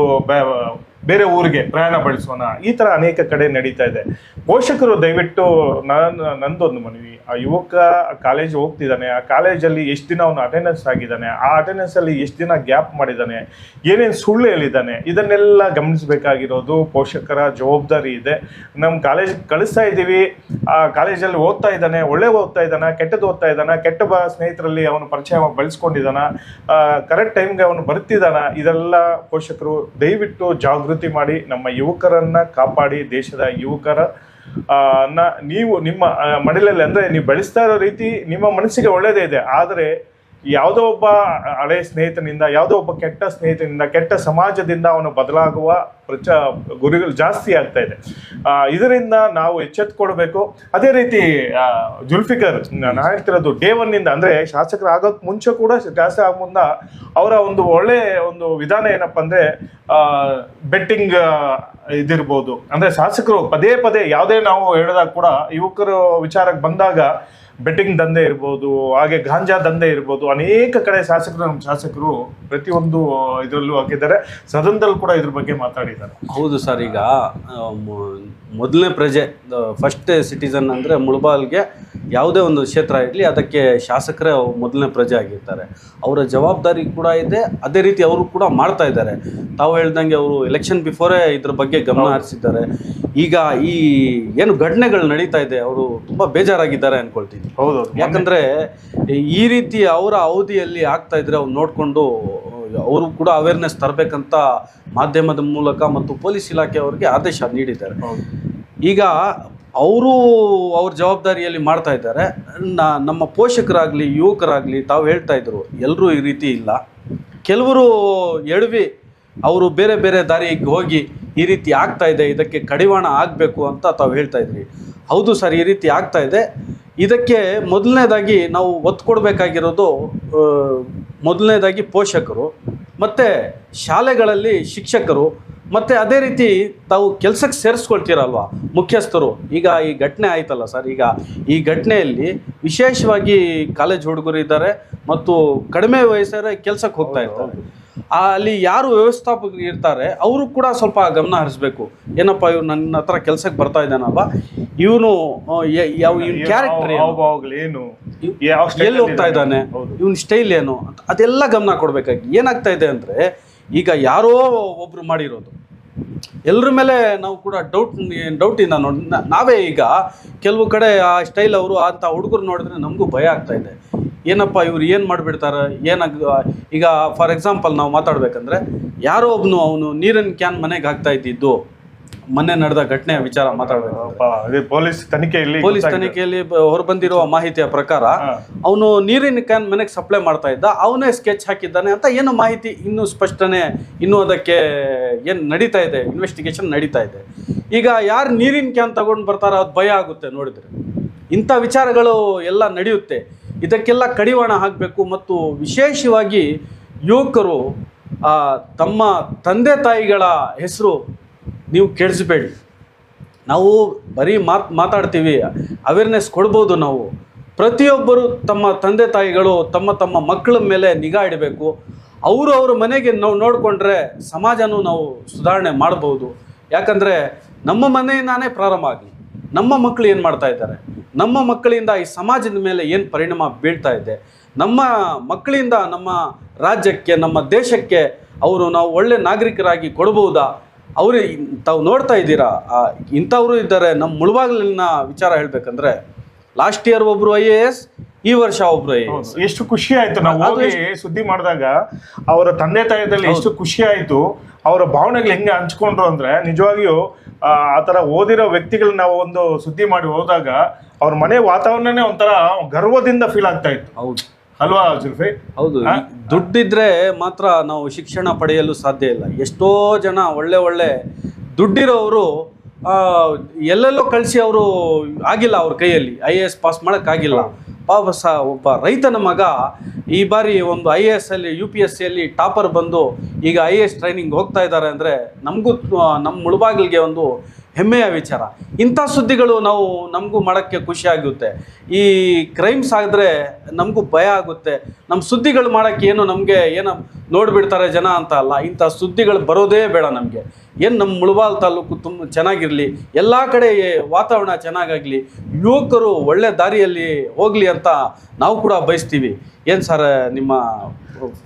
ಬೇರೆ ಊರಿಗೆ ಪ್ರಯಾಣ ಬಳಸೋಣ. ಈ ಥರ ಅನೇಕ ಕಡೆ ನಡೀತಾ ಇದೆ. ಪೋಷಕರು ದಯವಿಟ್ಟು ನಾನು, ನಂದೊಂದು ಮನವಿ. ಆ ಯುವಕ ಕಾಲೇಜ್ ಹೋಗ್ತಿದ್ದಾನೆ. ಆ ಕಾಲೇಜಲ್ಲಿ ಎಷ್ಟು ದಿನ ಅವನು ಅಟೆಂಡೆನ್ಸ್ ಆಗಿದ್ದಾನೆ. ಆ ಅಟೆಂಡೆನ್ಸ್ ಅಲ್ಲಿ ಎಷ್ಟು ದಿನ ಗ್ಯಾಪ್ ಮಾಡಿದ್ದಾನೆ. ಏನೇನು ಸುಳ್ಳು ಹೇಳಿದ್ದಾನೆ. ಇದನ್ನೆಲ್ಲ ಗಮನಿಸಬೇಕಾಗಿರೋದು ಪೋಷಕರ ಜವಾಬ್ದಾರಿ ಇದೆ. ನಮ್ಮ ಕಾಲೇಜ್ ಕಳಿಸ್ತಾ ಇದ್ದೀವಿ. ಆ ಕಾಲೇಜಲ್ಲಿ ಓದ್ತಾ ಇದ್ದಾನೆ. ಒಳ್ಳೆ ಓದ್ತಾ ಇದ್ದಾನೆ. ಕೆಟ್ಟದ್ದು ಓದ್ತಾ ಇದ್ದಾನೆ. ಕೆಟ್ಟ ಬ ಸ್ನೇಹಿತರಲ್ಲಿ ಅವನು ಪರಿಚಯ ಬೆಳೆಸ್ಕೊಂಡಿದ್ದಾನ. ಕರೆಕ್ಟ್ ಟೈಮ್ಗೆ ಅವನು ಬರ್ತಿದ್ದಾನ. ಇದೆಲ್ಲ ಪೋಷಕರು ದಯವಿಟ್ಟು ಜಾಗೃತಿ ಮಾಡಿ ನಮ್ಮ ಯುವಕರನ್ನ ಕಾಪಾಡಿ ದೇಶದ ಯುವಕರ ನೀವು ನಿಮ್ಮ ಮಡಿಲಲ್ಲಿ ಅಂದ್ರೆ ನೀವು ಬೆಳೆಸ್ತಾ ಇರೋ ರೀತಿ ನಿಮ್ಮ ಮನಸ್ಸಿಗೆ ಒಳ್ಳೇದೇ ಇದೆ. ಆದರೆ ಯಾವುದೋ ಒಬ್ಬ ಹಳೆ ಸ್ನೇಹಿತನಿಂದ, ಯಾವುದೋ ಒಬ್ಬ ಕೆಟ್ಟ ಸ್ನೇಹಿತನಿಂದ, ಕೆಟ್ಟ ಸಮಾಜದಿಂದ ಅವನು ಬದಲಾಗುವ ಪ್ರಚ, ಗುರಿಗಳು ಜಾಸ್ತಿ ಆಗ್ತಾ ಇದೆ. ಇದರಿಂದ ನಾವು ಎಚ್ಚೆತ್ಕೊಳ್ಬೇಕು. ಅದೇ ರೀತಿ ಜುಲ್ಫಿಕರ್ ನಾನು ಹೇಳ್ತಿರೋದು ಡೇ ಒನ್ನಿಂದ ಅಂದರೆ ಶಾಸಕರು ಆಗೋಕ್ಕೆ ಮುಂಚೆ ಕೂಡ ಜಾಸ್ತಿ ಆಗ ಮುನ್ನ ಅವರ ಒಂದು ಒಳ್ಳೆ ಒಂದು ವಿಧಾನ ಏನಪ್ಪ ಅಂದರೆ ಬೆಟ್ಟಿಂಗ್ ಇದಿರ್ಬೋದು. ಅಂದರೆ ಶಾಸಕರು ಪದೇ ಪದೇ ಯಾವುದೇ ನಾವು ಹೇಳಿದಾಗ ಕೂಡ ಯುವಕರು ವಿಚಾರಕ್ಕೆ ಬಂದಾಗ ಬೆಟ್ಟಿಂಗ್ ದಂಧೆ ಇರ್ಬೋದು ಹಾಗೆ ಗಾಂಜಾ ದಂಧೆ ಇರ್ಬೋದು ಅನೇಕ ಕಡೆ ಶಾಸಕರು ನಮ್ಮ ಶಾಸಕರು ಪ್ರತಿಯೊಂದು ಇದರಲ್ಲೂ ಹಾಕಿದ್ದಾರೆ. ಸದನದಲ್ಲಿ ಕೂಡ ಇದ್ರ ಬಗ್ಗೆ ಮಾತಾಡಿದ್ದಾರೆ. ಹೌದು ಸರ್ ಈಗ ಮೊದಲನೇ ಪ್ರಜೆ ಫಸ್ಟ್ ಸಿಟಿಸನ್ ಅಂದರೆ ಮುಳಬಾಲ್ಗೆ ಯಾವುದೇ ಒಂದು ಕ್ಷೇತ್ರ ಇರಲಿ ಅದಕ್ಕೆ ಶಾಸಕರೇ ಮೊದಲನೇ ಪ್ರಜೆ ಆಗಿರ್ತಾರೆ. ಅವರ ಜವಾಬ್ದಾರಿ ಕೂಡ ಇದೆ ಅದೇ ರೀತಿ ಅವರು ಕೂಡ ಮಾಡ್ತಾ ಇದ್ದಾರೆ. ತಾವು ಹೇಳ್ದಂಗೆ ಅವರು ಎಲೆಕ್ಷನ್ ಬಿಫೋರೇ ಇದ್ರ ಬಗ್ಗೆ ಗಮನ ಹರಿಸಿದ್ದಾರೆ. ಈಗ ಈ ಏನು ಘಟನೆಗಳು ನಡೀತಾ ಇದೆ ಅವರು ತುಂಬ ಬೇಜಾರಾಗಿದ್ದಾರೆ ಅನ್ಕೊಳ್ತೀನಿ. ಹೌದು ಯಾಕಂದ್ರೆ ಈ ರೀತಿ ಅವರ ಅವಧಿಯಲ್ಲಿ ಆಗ್ತಾ ಇದ್ರೆ ಅವ್ರು ನೋಡಿಕೊಂಡು ಅವರು ಕೂಡ ಅವೇರ್ನೆಸ್ ತರಬೇಕಂತ ಮಾಧ್ಯಮದ ಮೂಲಕ ಮತ್ತು ಪೊಲೀಸ್ ಇಲಾಖೆ ಅವರಿಗೆ ಆದೇಶ ನೀಡಿದ್ದಾರೆ. ಈಗ ಅವರು ಅವ್ರ ಜವಾಬ್ದಾರಿಯಲ್ಲಿ ಮಾಡ್ತಾ ಇದ್ದಾರೆ. ನಮ್ಮ ಪೋಷಕರಾಗಲಿ ಯುವಕರಾಗಲಿ ತಾವು ಹೇಳ್ತಾ ಇದ್ರು ಎಲ್ಲರೂ ಈ ರೀತಿ ಇಲ್ಲ. ಕೆಲವರು ಎಡವಿ ಅವರು ಬೇರೆ ಬೇರೆ ದಾರಿಗೆ ಹೋಗಿ ಈ ರೀತಿ ಆಗ್ತಾ ಇದೆ, ಇದಕ್ಕೆ ಕಡಿವಾಣ ಆಗಬೇಕು ಅಂತ ತಾವು ಹೇಳ್ತಾ ಇದ್ರಿ. ಹೌದು ಸರ್, ಈ ರೀತಿ ಆಗ್ತಾ ಇದೆ. ಇದಕ್ಕೆ ಮೊದಲನೇದಾಗಿ ನಾವು ಒತ್ತು ಕೊಡಬೇಕಾಗಿರೋದು ಮೊದಲನೇದಾಗಿ ಪೋಷಕರು, ಮತ್ತು ಶಾಲೆಗಳಲ್ಲಿ ಶಿಕ್ಷಕರು, ಮತ್ತು ಅದೇ ರೀತಿ ತಾವು ಕೆಲಸಕ್ಕೆ ಸೇರಿಸ್ಕೊಳ್ತೀರಲ್ವ, ಮುಖ್ಯಸ್ಥರು. ಈಗ ಈ ಘಟನೆ ಆಯ್ತಲ್ಲ ಸರ್, ಈಗ ಈ ಘಟನೆಯಲ್ಲಿ ವಿಶೇಷವಾಗಿ ಕಾಲೇಜ್ ಹುಡುಗರು ಇದ್ದಾರೆ, ಮತ್ತು ಕಡಿಮೆ ವಯಸ್ಸರ ಕೆಲಸಕ್ಕೆ ಹೋಗ್ತಾ ಇರ್ತಾರೆ ಅಲ್ಲಿ ಯಾರು ವ್ಯವಸ್ಥಾಪಕರು ಇರ್ತಾರೆ ಅವರು ಕೂಡ ಸ್ವಲ್ಪ ಗಮನ ಹರಿಸ್ಬೇಕು. ಏನಪ್ಪ ಇವ್ನು ನನ್ನ ಹತ್ರ ಕೆಲಸಕ್ಕೆ ಬರ್ತಾ ಇದ್ದಾನಪ್ಪ? ಇವನು ಯಾವ ಇವ್ನ ಕ್ಯಾರೆಕ್ಟರ್ ಏನು? ಎಲ್ಲಿ ಹೋಗ್ತಾ ಇದ್ದಾನೆ. ಇವನ್ ಸ್ಟೈಲ್ ಏನು? ಅಂತ ಅದೆಲ್ಲ ಗಮನ ಕೊಡ್ಬೇಕಾಗಿ. ಏನಾಗ್ತಾ ಇದೆ ಅಂದ್ರೆ ಈಗ ಯಾರೋ ಒಬ್ರು ಮಾಡಿರೋದು. ಎಲ್ಲರ ಮೇಲೆ ನಾವು ಕೂಡ ಡೌಟ್ ಡೌಟಿಂದ ನೋಡಿ ನಾವೇ ಈಗ ಕೆಲವು ಕಡೆ ಆ ಸ್ಟೈಲ್ ಅವರು ಅಂತ ಹುಡುಗರು ನೋಡಿದ್ರೆ ನಮಗೂ ಭಯ ಆಗ್ತಾ ಇದೆ. ಏನಪ್ಪ ಇವ್ರು ಏನು ಮಾಡಿಬಿಡ್ತಾರೆ? ಏನಾಗ ಈಗ ಫಾರ್ ಎಕ್ಸಾಂಪಲ್ ನಾವು ಮಾತಾಡಬೇಕಂದ್ರೆ ಯಾರೋ ಒಬ್ಬನು ಅವನು ನೀರಿನ ಕ್ಯಾನ್ ಮನೆಗೆ ಹಾಕ್ತಾ ಇದ್ದಿದ್ದು ಮೊನ್ನೆ ನಡೆದ ಘಟನೆಯ ವಿಚಾರ ಮಾತಾಡಬೇಕು. ಪೊಲೀಸ್ ತನಿಖೆಯಲ್ಲಿ ಪೊಲೀಸ್. ತನಿಖೆಯಲ್ಲಿ ಹೊರಬಂದಿರುವ ಮಾಹಿತಿಯ ಪ್ರಕಾರ ಅವನು ನೀರಿನ ಕ್ಯಾನ್ ಮನೆಗೆ ಸಪ್ಲೈ ಮಾಡ್ತಾ ಇದ್ದ ಅವನೇ ಸ್ಕೆಚ್ ಹಾಕಿದ್ದಾನೆ ಅಂತ ಏನು ಮಾಹಿತಿ ಇನ್ನೂ ಸ್ಪಷ್ಟನೆ ಇನ್ನೂ ಅದಕ್ಕೆ ಏನು ನಡೀತಾ ಇದೆ ಇನ್ವೆಸ್ಟಿಗೇಷನ್ ನಡೀತಾ ಇದೆ. ಈಗ ಯಾರು ನೀರಿನ ಕ್ಯಾನ್ ತಗೊಂಡು ಬರ್ತಾರೋ ಅದು ಭಯ ಆಗುತ್ತೆ ನೋಡಿದ್ರೆ. ಇಂಥ ವಿಚಾರಗಳು ಎಲ್ಲ ನಡೆಯುತ್ತೆ. ಇದಕ್ಕೆಲ್ಲ ಕಡಿವಾಣ ಹಾಕಬೇಕು ಮತ್ತು ವಿಶೇಷವಾಗಿ ಯುವಕರು ತಮ್ಮ ತಂದೆ ತಾಯಿಗಳ ಹೆಸರು ನೀವು ಕೆಡಿಸ್ಬೇಡಿ ನಾವು ಬರೀ ಮಾತು, ಮಾತಾಡ್ತೀವಿ ಅವೇರ್ನೆಸ್ ಕೊಡ್ಬೋದು ನಾವು. ಪ್ರತಿಯೊಬ್ಬರು ತಮ್ಮ ತಂದೆ ತಾಯಿಗಳು, ತಮ್ಮ ತಮ್ಮ ಮಕ್ಕಳ ಮೇಲೆ ನಿಗಾ ಇಡಬೇಕು. ಅವರು ಅವ್ರ ಮನೆಗೆ ನಾವು ನೋಡಿಕೊಂಡ್ರೆ ಸಮಾಜನೂ ನಾವು ಸುಧಾರಣೆ ಮಾಡ್ಬೋದು. ಯಾಕಂದರೆ ನಮ್ಮ ಮನೆಯಿಂದಾನೇ ಪ್ರಾರಂಭ ಆಗಲಿ. ನಮ್ಮ ಮಕ್ಕಳು ಏನು ಮಾಡ್ತಾ ಇದ್ದಾರೆ? ನಮ್ಮ ಮಕ್ಕಳಿಂದ ಈ ಸಮಾಜದ ಮೇಲೆ ಏನು ಪರಿಣಾಮ ಬೀಳ್ತಾ ಇದೆ? ನಮ್ಮ ಮಕ್ಕಳಿಂದ ನಮ್ಮ ರಾಜ್ಯಕ್ಕೆ, ನಮ್ಮ ದೇಶಕ್ಕೆ ಅವರು ನಾವು ಒಳ್ಳೆ ನಾಗರಿಕರಾಗಿ ಕೊಡಬಹುದಾ? ಅವರು ತಾವು ನೋಡ್ತಾ ಇದ್ದೀರಾ? ಇಂಥವರು ಇದ್ದಾರೆ. ನಮ್ಮ ಮುಳುಬಾಗಿಲಿನ ವಿಚಾರ ಹೇಳಬೇಕಂದ್ರೆ, ಲಾಸ್ಟ್ ಇಯರ್ ಒಬ್ಬರು ಐ ಎ ಎಸ್ ಈ ವರ್ಷ ಒಬ್ರು. ಎಷ್ಟು ಖುಷಿ ಆಯ್ತು. ನಾವು ಹೋಗಿ ಸುದ್ದಿ ಮಾಡಿದಾಗ ಅವರ ತಂದೆ ತಾಯಿದಲ್ಲಿ ಎಷ್ಟು ಖುಷಿ ಆಯ್ತು. ಅವರ ಭಾವನೆಗಳು ಹೆಂಗೆ ಹಂಚ್ಕೊಂಡ್ರು ಅಂದ್ರೆ ನಿಜವಾಗಿಯೂ ಆ ತರ ಓದಿರೋ ವ್ಯಕ್ತಿಗಳನ್ನ ನಾವು ಒಂದು ಸುದ್ದಿ ಮಾಡಿ ಹೋದಾಗ ಅವ್ರ ಮನೆ ವಾತಾವರಣನೇ ಒಂಥರ ಗರ್ವದಿಂದ ಫೀಲ್ ಆಗ್ತಾ ಇತ್ತು. ಹೌದು. ಅಲ್ವಾ ಜುಲ್ಫಿ? ಹೌದು. ದುಡ್ಡಿದ್ರೆ ಮಾತ್ರ ನಾವು ಶಿಕ್ಷಣ ಪಡೆಯಲು ಸಾಧ್ಯ ಇಲ್ಲ. ಎಷ್ಟೋ ಜನ ಒಳ್ಳೆ ಒಳ್ಳೆ ದುಡ್ಡಿರೋರು ಎಲ್ಲೆಲ್ಲೋ ಕಳಿಸಿ ಅವರು ಆಗಿಲ್ಲ ಅವ್ರ ಕೈಯಲ್ಲಿ. ಐ ಎ ಎಸ್ ಪಾಸ್ ಮಾಡೋಕ್ಕಾಗಿಲ್ಲ. ಪಾಪ ಸ ಒಬ್ಬ ರೈತನ ಮಗ. ಈ ಬಾರಿ ಒಂದು ಐ ಎ ಎಸ್ ಅಲ್ಲಿ ಯು ಪಿ ಎಸ್ ಸಿಯಲ್ಲಿ ಟಾಪರ್ ಬಂದು ಈಗ ಐ ಎ ಎಸ್ ಟ್ರೈನಿಂಗ್ ಹೋಗ್ತಾ ಇದ್ದಾರೆ ಅಂದರೆ ನಮಗೂ ನಮ್ಮ ಮುಳುಬಾಗಿಲಿಗೆ ಒಂದು ಹೆಮ್ಮೆಯ ವಿಚಾರ. ಇಂಥ ಸುದ್ದಿಗಳು ನಾವು, ನಮಗೂ ಮಾಡೋಕ್ಕೆ ಖುಷಿಯಾಗುತ್ತೆ ಈ ಕ್ರೈಮ್ಸ್ ಆದರೆ ನಮಗೂ ಭಯ ಆಗುತ್ತೆ. ನಮ್ಮ ಸುದ್ದಿಗಳು ಮಾಡೋಕ್ಕೆ ಏನು ನಮಗೆ, ಏನೋ ನೋಡಿಬಿಡ್ತಾರೆ ಜನ ಅಂತ ಅಲ್ಲ. ಇಂಥ ಸುದ್ದಿಗಳು ಬರೋದೇ ಬೇಡ ನಮಗೆ. ಏನು ನಮ್ಮ ಮುಳಬಾಲ್ ತಾಲೂಕು ತುಂಬ ಚೆನ್ನಾಗಿರಲಿ, ಎಲ್ಲ ಕಡೆ ವಾತಾವರಣ ಚೆನ್ನಾಗಾಗಲಿ, ಯುವಕರು ಒಳ್ಳೆ ದಾರಿಯಲ್ಲಿ ಹೋಗಲಿ ಅಂತ ನಾವು ಕೂಡ ಬಯಸ್ತೀವಿ. ಏನು ಸರ್, ನಿಮ್ಮ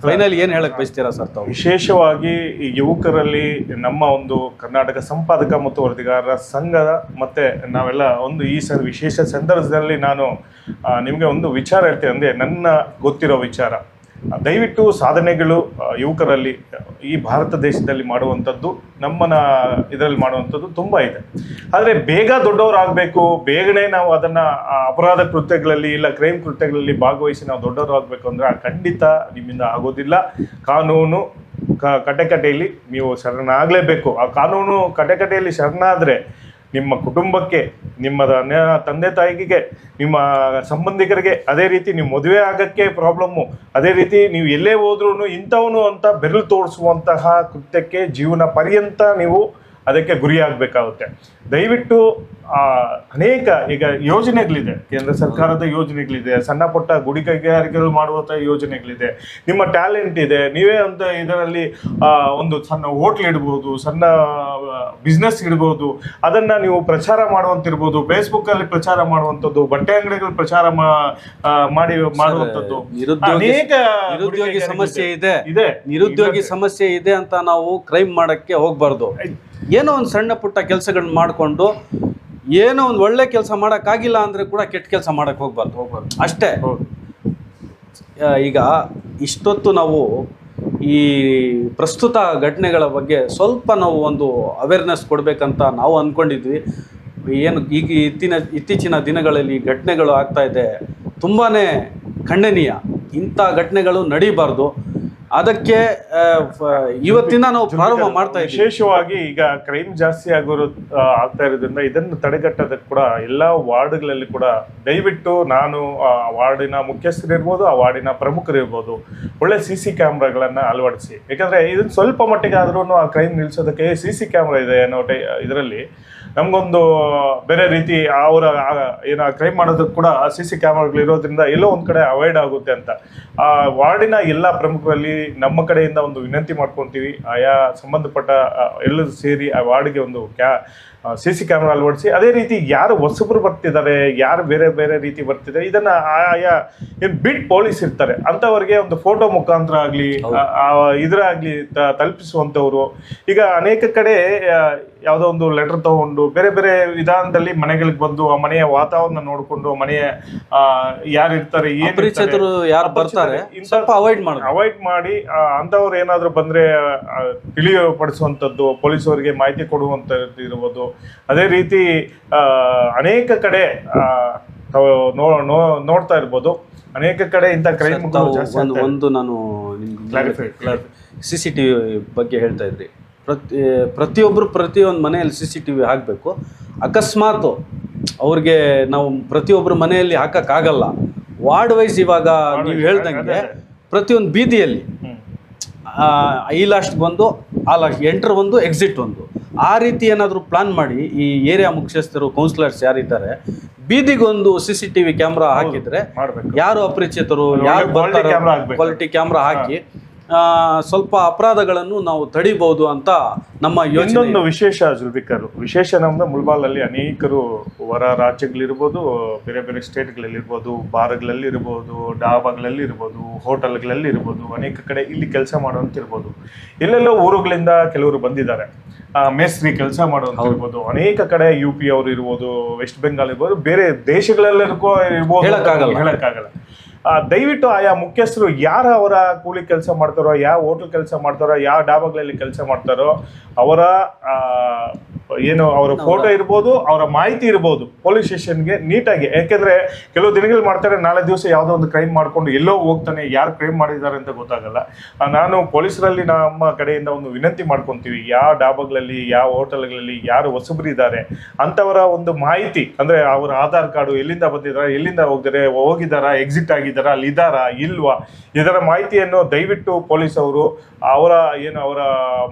ಫೈನಲ್ ಏನು ಹೇಳಕ್ಕೆ ಬಯಸ್ತೀರಾ ಸರ್ ತಾವು? ವಿಶೇಷವಾಗಿ ಈ ಯುವಕರಲ್ಲಿ ನಮ್ಮ ಒಂದು ಕರ್ನಾಟಕ ಸಂಪಾದಕ ಮತ್ತು ವರದಿಗಾರರ ಸಂಘದ ಮತ್ತೆ ನಾವೆಲ್ಲ ಒಂದು ಈ ಸರ್ ವಿಶೇಷ ಸಂದರ್ಭದಲ್ಲಿ ನಾನು ನಿಮಗೆ ಒಂದು ವಿಚಾರ ಹೇಳ್ತೇನೆ. ಅಂದರೆ ನನ್ನ ಗೊತ್ತಿರೋ ವಿಚಾರ. ದಯವಿಟ್ಟು ಸಾಧನೆಗಳು ಯುವಕರಲ್ಲಿ, ಈ ಭಾರತ ದೇಶದಲ್ಲಿ ಮಾಡುವಂಥದ್ದು, ನಮ್ಮನ ಇದರಲ್ಲಿ ಮಾಡುವಂಥದ್ದು ತುಂಬ ಇದೆ. ಆದರೆ ಬೇಗ ದೊಡ್ಡವರಾಗಬೇಕು, ಬೇಗನೆ ನಾವು ಅದನ್ನು ಅಪರಾಧ ಕೃತ್ಯಗಳಲ್ಲಿ ಇಲ್ಲ ಕ್ರೈಮ್ ಕೃತ್ಯಗಳಲ್ಲಿ ಭಾಗವಹಿಸಿ ನಾವು ದೊಡ್ಡವರಾಗಬೇಕು ಅಂದರೆ ಖಂಡಿತ ನಿಮ್ಮಿಂದ ಆಗೋದಿಲ್ಲ. ಕಾನೂನು, ಕ, ಕಟಕಟೆಯಲ್ಲಿ ನೀವು ಶರಣಾಗಲೇಬೇಕು. ಆ ಕಾನೂನು ಕಟಕಟೆಯಲ್ಲಿ ಶರಣಾದರೆ ನಿಮ್ಮ ಕುಟುಂಬಕ್ಕೆ, ನಿಮ್ಮ ತಂದೆ ತಾಯಿಗೆ, ನಿಮ್ಮ ಸಂಬಂಧಿಕರಿಗೆ ಅದೇ ರೀತಿ ನೀವು ಮದುವೆ ಆಗಕ್ಕೆ ಪ್ರಾಬ್ಲಮ್ಮು ಅದೇ ರೀತಿ ನೀವು ಎಲ್ಲೇ ಹೋದ್ರೂ ಇಂಥವನು ಅಂತ ಬೆರಳು ತೋರಿಸುವಂತಹ ಕೃತ್ಯಕ್ಕೆ ಜೀವನ ಪರ್ಯಂತ ನೀವು ಅದಕ್ಕೆ ಗುರಿಯಾಗಬೇಕಾಗುತ್ತೆ. ದಯವಿಟ್ಟು ಅನೇಕ ಈಗ ಯೋಜನೆಗಳಿದೆ. ಕೇಂದ್ರ ಸರ್ಕಾರದ ಯೋಜನೆಗಳಿದೆ. ಸಣ್ಣ ಪುಟ್ಟ ಗುಡಿ ಕೈಗಾರಿಕೆಗಳು ಮಾಡುವಂಥ ಯೋಜನೆಗಳಿದೆ. ನಿಮ್ಮ ಟ್ಯಾಲೆಂಟ್ ಇದೆ. ನೀವೇ ಅಂತ ಇದರಲ್ಲಿ ಒಂದು ಸಣ್ಣ ಹೋಟ್ಲ್ ಇಡ್ಬೋದು ಸಣ್ಣ ಬಿಸ್ನೆಸ್ ಇಡ್ಬೋದು ಅದನ್ನ ನೀವು ಪ್ರಚಾರ ಮಾಡುವಂತಿರ್ಬೋದು ಫೇಸ್ಬುಕ್ ಅಲ್ಲಿ ಪ್ರಚಾರ ಮಾಡುವಂಥದ್ದು ಬಟ್ಟೆ ಅಂಗಡಿಗಳು ಪ್ರಚಾರ ಮಾಡಿ ಮಾಡುವಂಥದ್ದು ಅನೇಕ ನಿರುದ್ಯೋಗಿ ಸಮಸ್ಯೆ ಇದೆ. ಇದೆ. ನಿರುದ್ಯೋಗಿ ಸಮಸ್ಯೆ ಇದೆ ಅಂತ ನಾವು ಕ್ರೈಮ್ ಮಾಡಕ್ಕೆ ಹೋಗ್ಬಾರ್ದು. ಏನೋ ಒಂದು ಸಣ್ಣ ಪುಟ್ಟ ಕೆಲಸಗಳನ್ನ ಮಾಡಿಕೊಂಡು ಏನೋ ಒಂದು ಒಳ್ಳೆ ಕೆಲಸ ಮಾಡೋಕ್ಕಾಗಿಲ್ಲ ಅಂದರೆ ಕೂಡ ಕೆಟ್ಟ ಕೆಲಸ ಮಾಡೋಕ್ಕೆ ಹೋಗ್ಬಾರ್ದು. ಹೋಗ್ಬಾರ್ದು. ಅಷ್ಟೇ. ಈಗ ಇಷ್ಟೊತ್ತು ನಾವು ಈ ಪ್ರಸ್ತುತ ಘಟನೆಗಳ ಬಗ್ಗೆ ಸ್ವಲ್ಪ ನಾವು ಒಂದು ಅವೇರ್ನೆಸ್ ಕೊಡಬೇಕಂತ ನಾವು ಅಂದ್ಕೊಂಡಿದ್ವಿ ಏನು ಈಗ ಇತ್ತಿನ ಇತ್ತೀಚಿನ ದಿನಗಳಲ್ಲಿ ಘಟನೆಗಳು ಆಗ್ತಾ ಇದೆ. ತುಂಬಾ ಖಂಡನೀಯ. ಇಂಥ ಘಟನೆಗಳು ನಡೀಬಾರ್ದು. ಅದಕ್ಕೆ ಇವತ್ತಿನ ನಾವು ಪ್ರಾರಂಭ ಮಾಡ್ತಾ ಇದ್ದೀವಿ. ವಿಶೇಷವಾಗಿ ಈಗ ಕ್ರೈಮ್ ಜಾಸ್ತಿ ಆಗೋರು ಆಗ್ತಾ ಇರೋದ್ರಿಂದ ಇದನ್ನು ತಡೆಗಟ್ಟೋದಕ್ಕೆ ಕೂಡ ಎಲ್ಲ ವಾರ್ಡ್ಗಳಲ್ಲಿ ಕೂಡ ದಯವಿಟ್ಟು ನಾನು ಆ ವಾರ್ಡಿನ ಮುಖ್ಯಸ್ಥರಿರ್ಬೋದು ಆ ವಾರ್ಡಿನ ಪ್ರಮುಖರಿರ್ಬೋದು ಒಳ್ಳೆ ಸಿ ಸಿ ಕ್ಯಾಮ್ರಾಗಳನ್ನ ಅಳವಡಿಸಿ. ಯಾಕಂದ್ರೆ ಇದನ್ನು ಸ್ವಲ್ಪ ಮಟ್ಟಿಗೆ ಆದ್ರೂ ಆ ಕ್ರೈಮ್ ನಿಲ್ಸೋದಕ್ಕೆ ಸಿ ಸಿ ಕ್ಯಾಮ್ರಾ ಇದೆ ಅನ್ನೋ ಟೈ ಇದರಲ್ಲಿ ನಮಗೊಂದು ಬೇರೆ ರೀತಿ ಅವರ ಏನೋ ಕ್ರೈಮ್ ಮಾಡೋದಕ್ಕೆ ಕೂಡ ಸಿ ಸಿ ಕ್ಯಾಮ್ರಾಗಳು ಇರೋದ್ರಿಂದ ಎಲ್ಲೋ ಒಂದು ಕಡೆ ಅವಾಯ್ಡ್ ಆಗುತ್ತೆ ಅಂತ. ಆ ವಾರ್ಡಿನ ಎಲ್ಲ ಪ್ರಮುಖರಲ್ಲಿ ನಮ್ಮ ಕಡೆಯಿಂದ ಒಂದು ವಿನಂತಿ ಮಾಡ್ಕೊತೀವಿ. ಆಯಾ ಸಂಬಂಧಪಟ್ಟ ಎಲ್ಲರೂ ಸೇರಿ ಆ ವಾರ್ಡ್ಗೆ ಒಂದು ಕ್ಯಾ ಸಿ ಸಿ ಕ್ಯಾಮ್ರಾ ಅಳವಡಿಸಿ. ಅದೇ ರೀತಿ ಯಾರು ಹೊಸಬ್ರು ಬರ್ತಿದ್ದಾರೆ ಯಾರು ಬೇರೆ ಬೇರೆ ರೀತಿ ಬರ್ತಿದ್ದಾರೆ ಇದನ್ನ ಆಯಾ ಏನು ಬಿಟ್ ಪೊಲೀಸ್ ಇರ್ತಾರೆ. ಅಂಥವ್ರಿಗೆ ಒಂದು ಫೋಟೋ ಮುಖಾಂತರ ಆಗಲಿ ಇದ್ರಾಗ್ಲಿ ತ- ತಲುಪಿಸುವಂಥವ್ರು. ಈಗ ಅನೇಕ ಕಡೆ ಯಾವುದೋ ಒಂದು ಲೆಟರ್ ತಗೊಂಡು ಬೇರೆ ಬೇರೆ ವಿಧಾನದಲ್ಲಿ ಮನೆಗಳಿಗೆ ಬಂದು ಆ ಮನೆಯ ವಾತಾವರಣ ನೋಡಿಕೊಂಡು ಮನೆಯ ಯಾರು ಇರ್ತಾರೆ ಯಾರು ಬರ್ತಾರೆ ಅವಾಯ್ಡ್ ಮಾಡಿ ಅವಾಯ್ಡ್ ಮಾಡಿ ಅಂತವ್ರು ಅಂಥವ್ರು ಏನಾದರೂ ಬಂದರೆ ಪೊಲೀಸ್ ಅವರಿಗೆ ಮಾಹಿತಿ ಕೊಡುವಂಥದ್ದು ಇರ್ಬೋದು ಅದೇ ರೀತಿ ಅನೇಕ ಕಡೆ ನೋ- ನೋ- ನೋಡ್ತಾ ಇರ್ಬೋದು. ಅನೇಕ ಕಡೆ ಇಂಥ ಕ್ರೈಮ್ ಒಂದು ಒಂದು ನಾನು ಸಿ ಸಿ ಟಿ ವಿ ಬಗ್ಗೆ ಹೇಳ್ತಾ ಇದ್ರಿ. ಪ್ರತಿ ಪ್ರತಿಯೊಬ್ಬರು ಪ್ರತಿಯೊಂದು ಮನೆಯಲ್ಲಿ ಸಿ ಸಿ ಟಿ ವಿ ಹಾಕಬೇಕು. ಅಕಸ್ಮಾತ್ ಅವ್ರಿಗೆ ನಾವು ಪ್ರತಿಯೊಬ್ಬರು ಮನೆಯಲ್ಲಿ ಹಾಕೋಕ್ಕಾಗಲ್ಲ. ವಾರ್ಡ್ ವೈಸ್ ಇವಾಗ ನೀವು ಹೇಳ್ದಂಗೆ. ಪ್ರತಿಯೊಂದು ಬೀದಿಯಲ್ಲಿ ಐ ಲಾಸ್ಟ್ ಬಂದು ಆ ಲಾಸ್ಟ್ ಎಂಟರ್ ಒಂದು ಎಕ್ಸಿಟ್ ಒಂದು ಆ ರೀತಿ ಏನಾದರೂ ಪ್ಲಾನ್ ಮಾಡಿ ಈ ಏರಿಯಾ ಮುಖ್ಯಸ್ಥರು ಕೌನ್ಸಿಲರ್ಸ್ ಯಾರಿದ್ದಾರೆ ಬೀದಿಗೊಂದು ಸಿ ಸಿ ಟಿವಿ ಕ್ಯಾಮ್ರಾ ಹಾಕಿದ್ರೆ ಯಾರು ಅಪರಿಚಿತರು ಯಾರು ಬರ್ತಾರೆ ಕ್ವಾಲಿಟಿ ಕ್ಯಾಮ್ರಾ ಹಾಕಿ ಸ್ವಲ್ಪ ಅಪರಾಧಗಳನ್ನು ನಾವು ತಡಿಬಹುದು ಅಂತ ನಮ್ಮ ಯೋಚನೆ. ಇನ್ನೊಂದು ವಿಶೇಷ ಜುಲ್ಬಿಕರು ವಿಶೇಷ ನಮ್ದು ಮುಲ್ಬಾಲಲ್ಲಿ ಅನೇಕರು ಹೊರ ರಾಜ್ಯಗಳಿರ್ಬೋದು ಬೇರೆ ಬೇರೆ ಸ್ಟೇಟ್ಗಳಲ್ಲಿರ್ಬೋದು ಬಾರ್ಗಳಲ್ಲಿ ಇರ್ಬೋದು ಡಾಬಾಗಳಲ್ಲಿ ಇರ್ಬೋದು ಹೋಟೆಲ್ಗಳಲ್ಲಿ ಇರ್ಬೋದು ಅನೇಕ ಕಡೆ ಇಲ್ಲಿ ಕೆಲಸ ಮಾಡುವಂತಿರ್ಬೋದು. ಇಲ್ಲೆಲ್ಲೋ ಎಲ್ಲೆಲ್ಲೋ ಊರುಗಳಿಂದ ಕೆಲವರು ಬಂದಿದ್ದಾರೆ. ಮೇಸ್ತ್ರಿ ಕೆಲಸ ಮಾಡುವಂತ ಇರ್ಬೋದು ಅನೇಕ ಕಡೆ ಯು ಪಿ ಅವರು ಇರ್ಬೋದು ವೆಸ್ಟ್ ಬೆಂಗಾಲ್ ಇರ್ಬೋದು ಬೇರೆ ದೇಶಗಳಲ್ಲಿ ಇರ್ಬೋದು. ಹೇಳಕ್ಕಾಗಲ್ಲ. ದಯವಿಟ್ಟು ಆಯಾ ಮುಖ್ಯಸ್ಥರು ಯಾರ ಅವರ ಕೂಲಿ ಕೆಲಸ ಮಾಡ್ತಾರೋ ಯಾವ ಹೋಟೆಲ್ ಕೆಲಸ ಮಾಡ್ತಾರೋ ಯಾವ ಡಾಬಾಗಳಲ್ಲಿ ಕೆಲಸ ಮಾಡ್ತಾರೋ, ಅವರ ಏನು ಅವರ ಫೋಟೋ ಇರ್ಬೋದು ಅವರ ಮಾಹಿತಿ ಇರ್ಬೋದು ಪೊಲೀಸ್ ಸ್ಟೇಷನ್ಗೆ ನೀಟಾಗಿ. ಯಾಕೆಂದ್ರೆ ಕೆಲವು ದಿನಗಳು ಮಾಡ್ತಾರೆ ನಾಳೆ ದಿವಸ ಯಾವುದೋ ಒಂದು ಕ್ರೈಮ್ ಮಾಡ್ಕೊಂಡು ಎಲ್ಲೋ ಹೋಗ್ತಾನೆ ಯಾರು ಕ್ರೈಮ್ ಮಾಡಿದ್ದಾರೆ ಅಂತ ಗೊತ್ತಾಗಲ್ಲ. ನಾನು ಪೊಲೀಸರಲ್ಲಿ ನಮ್ಮ ಕಡೆಯಿಂದ ಒಂದು ವಿನಂತಿ ಮಾಡ್ಕೊತೀವಿ ಯಾವ ಡಾಬಾಗಳಲ್ಲಿ ಯಾವ ಹೋಟೆಲ್ಗಳಲ್ಲಿ ಯಾರು ಹೊಸಬರಿದ್ದಾರೆ ಅಂಥವರ ಒಂದು ಮಾಹಿತಿ ಅಂದರೆ ಅವರ ಆಧಾರ್ ಕಾರ್ಡು ಎಲ್ಲಿಂದ ಬಂದಿದ್ದಾರೆ ಎಲ್ಲಿಂದ ಹೋಗಿದ್ದಾರೆ ಹೋಗಿದ್ದಾರಾ ಎಕ್ಸಿಟ್ ಆಗಿದ್ದಾರಾ ಅಲ್ಲಿ ಇದ್ದಾರಾ ಇಲ್ವಾ ಇದರ ಮಾಹಿತಿಯನ್ನು ದಯವಿಟ್ಟು ಪೊಲೀಸ್ ಅವರು ಅವರ ಏನು ಅವರ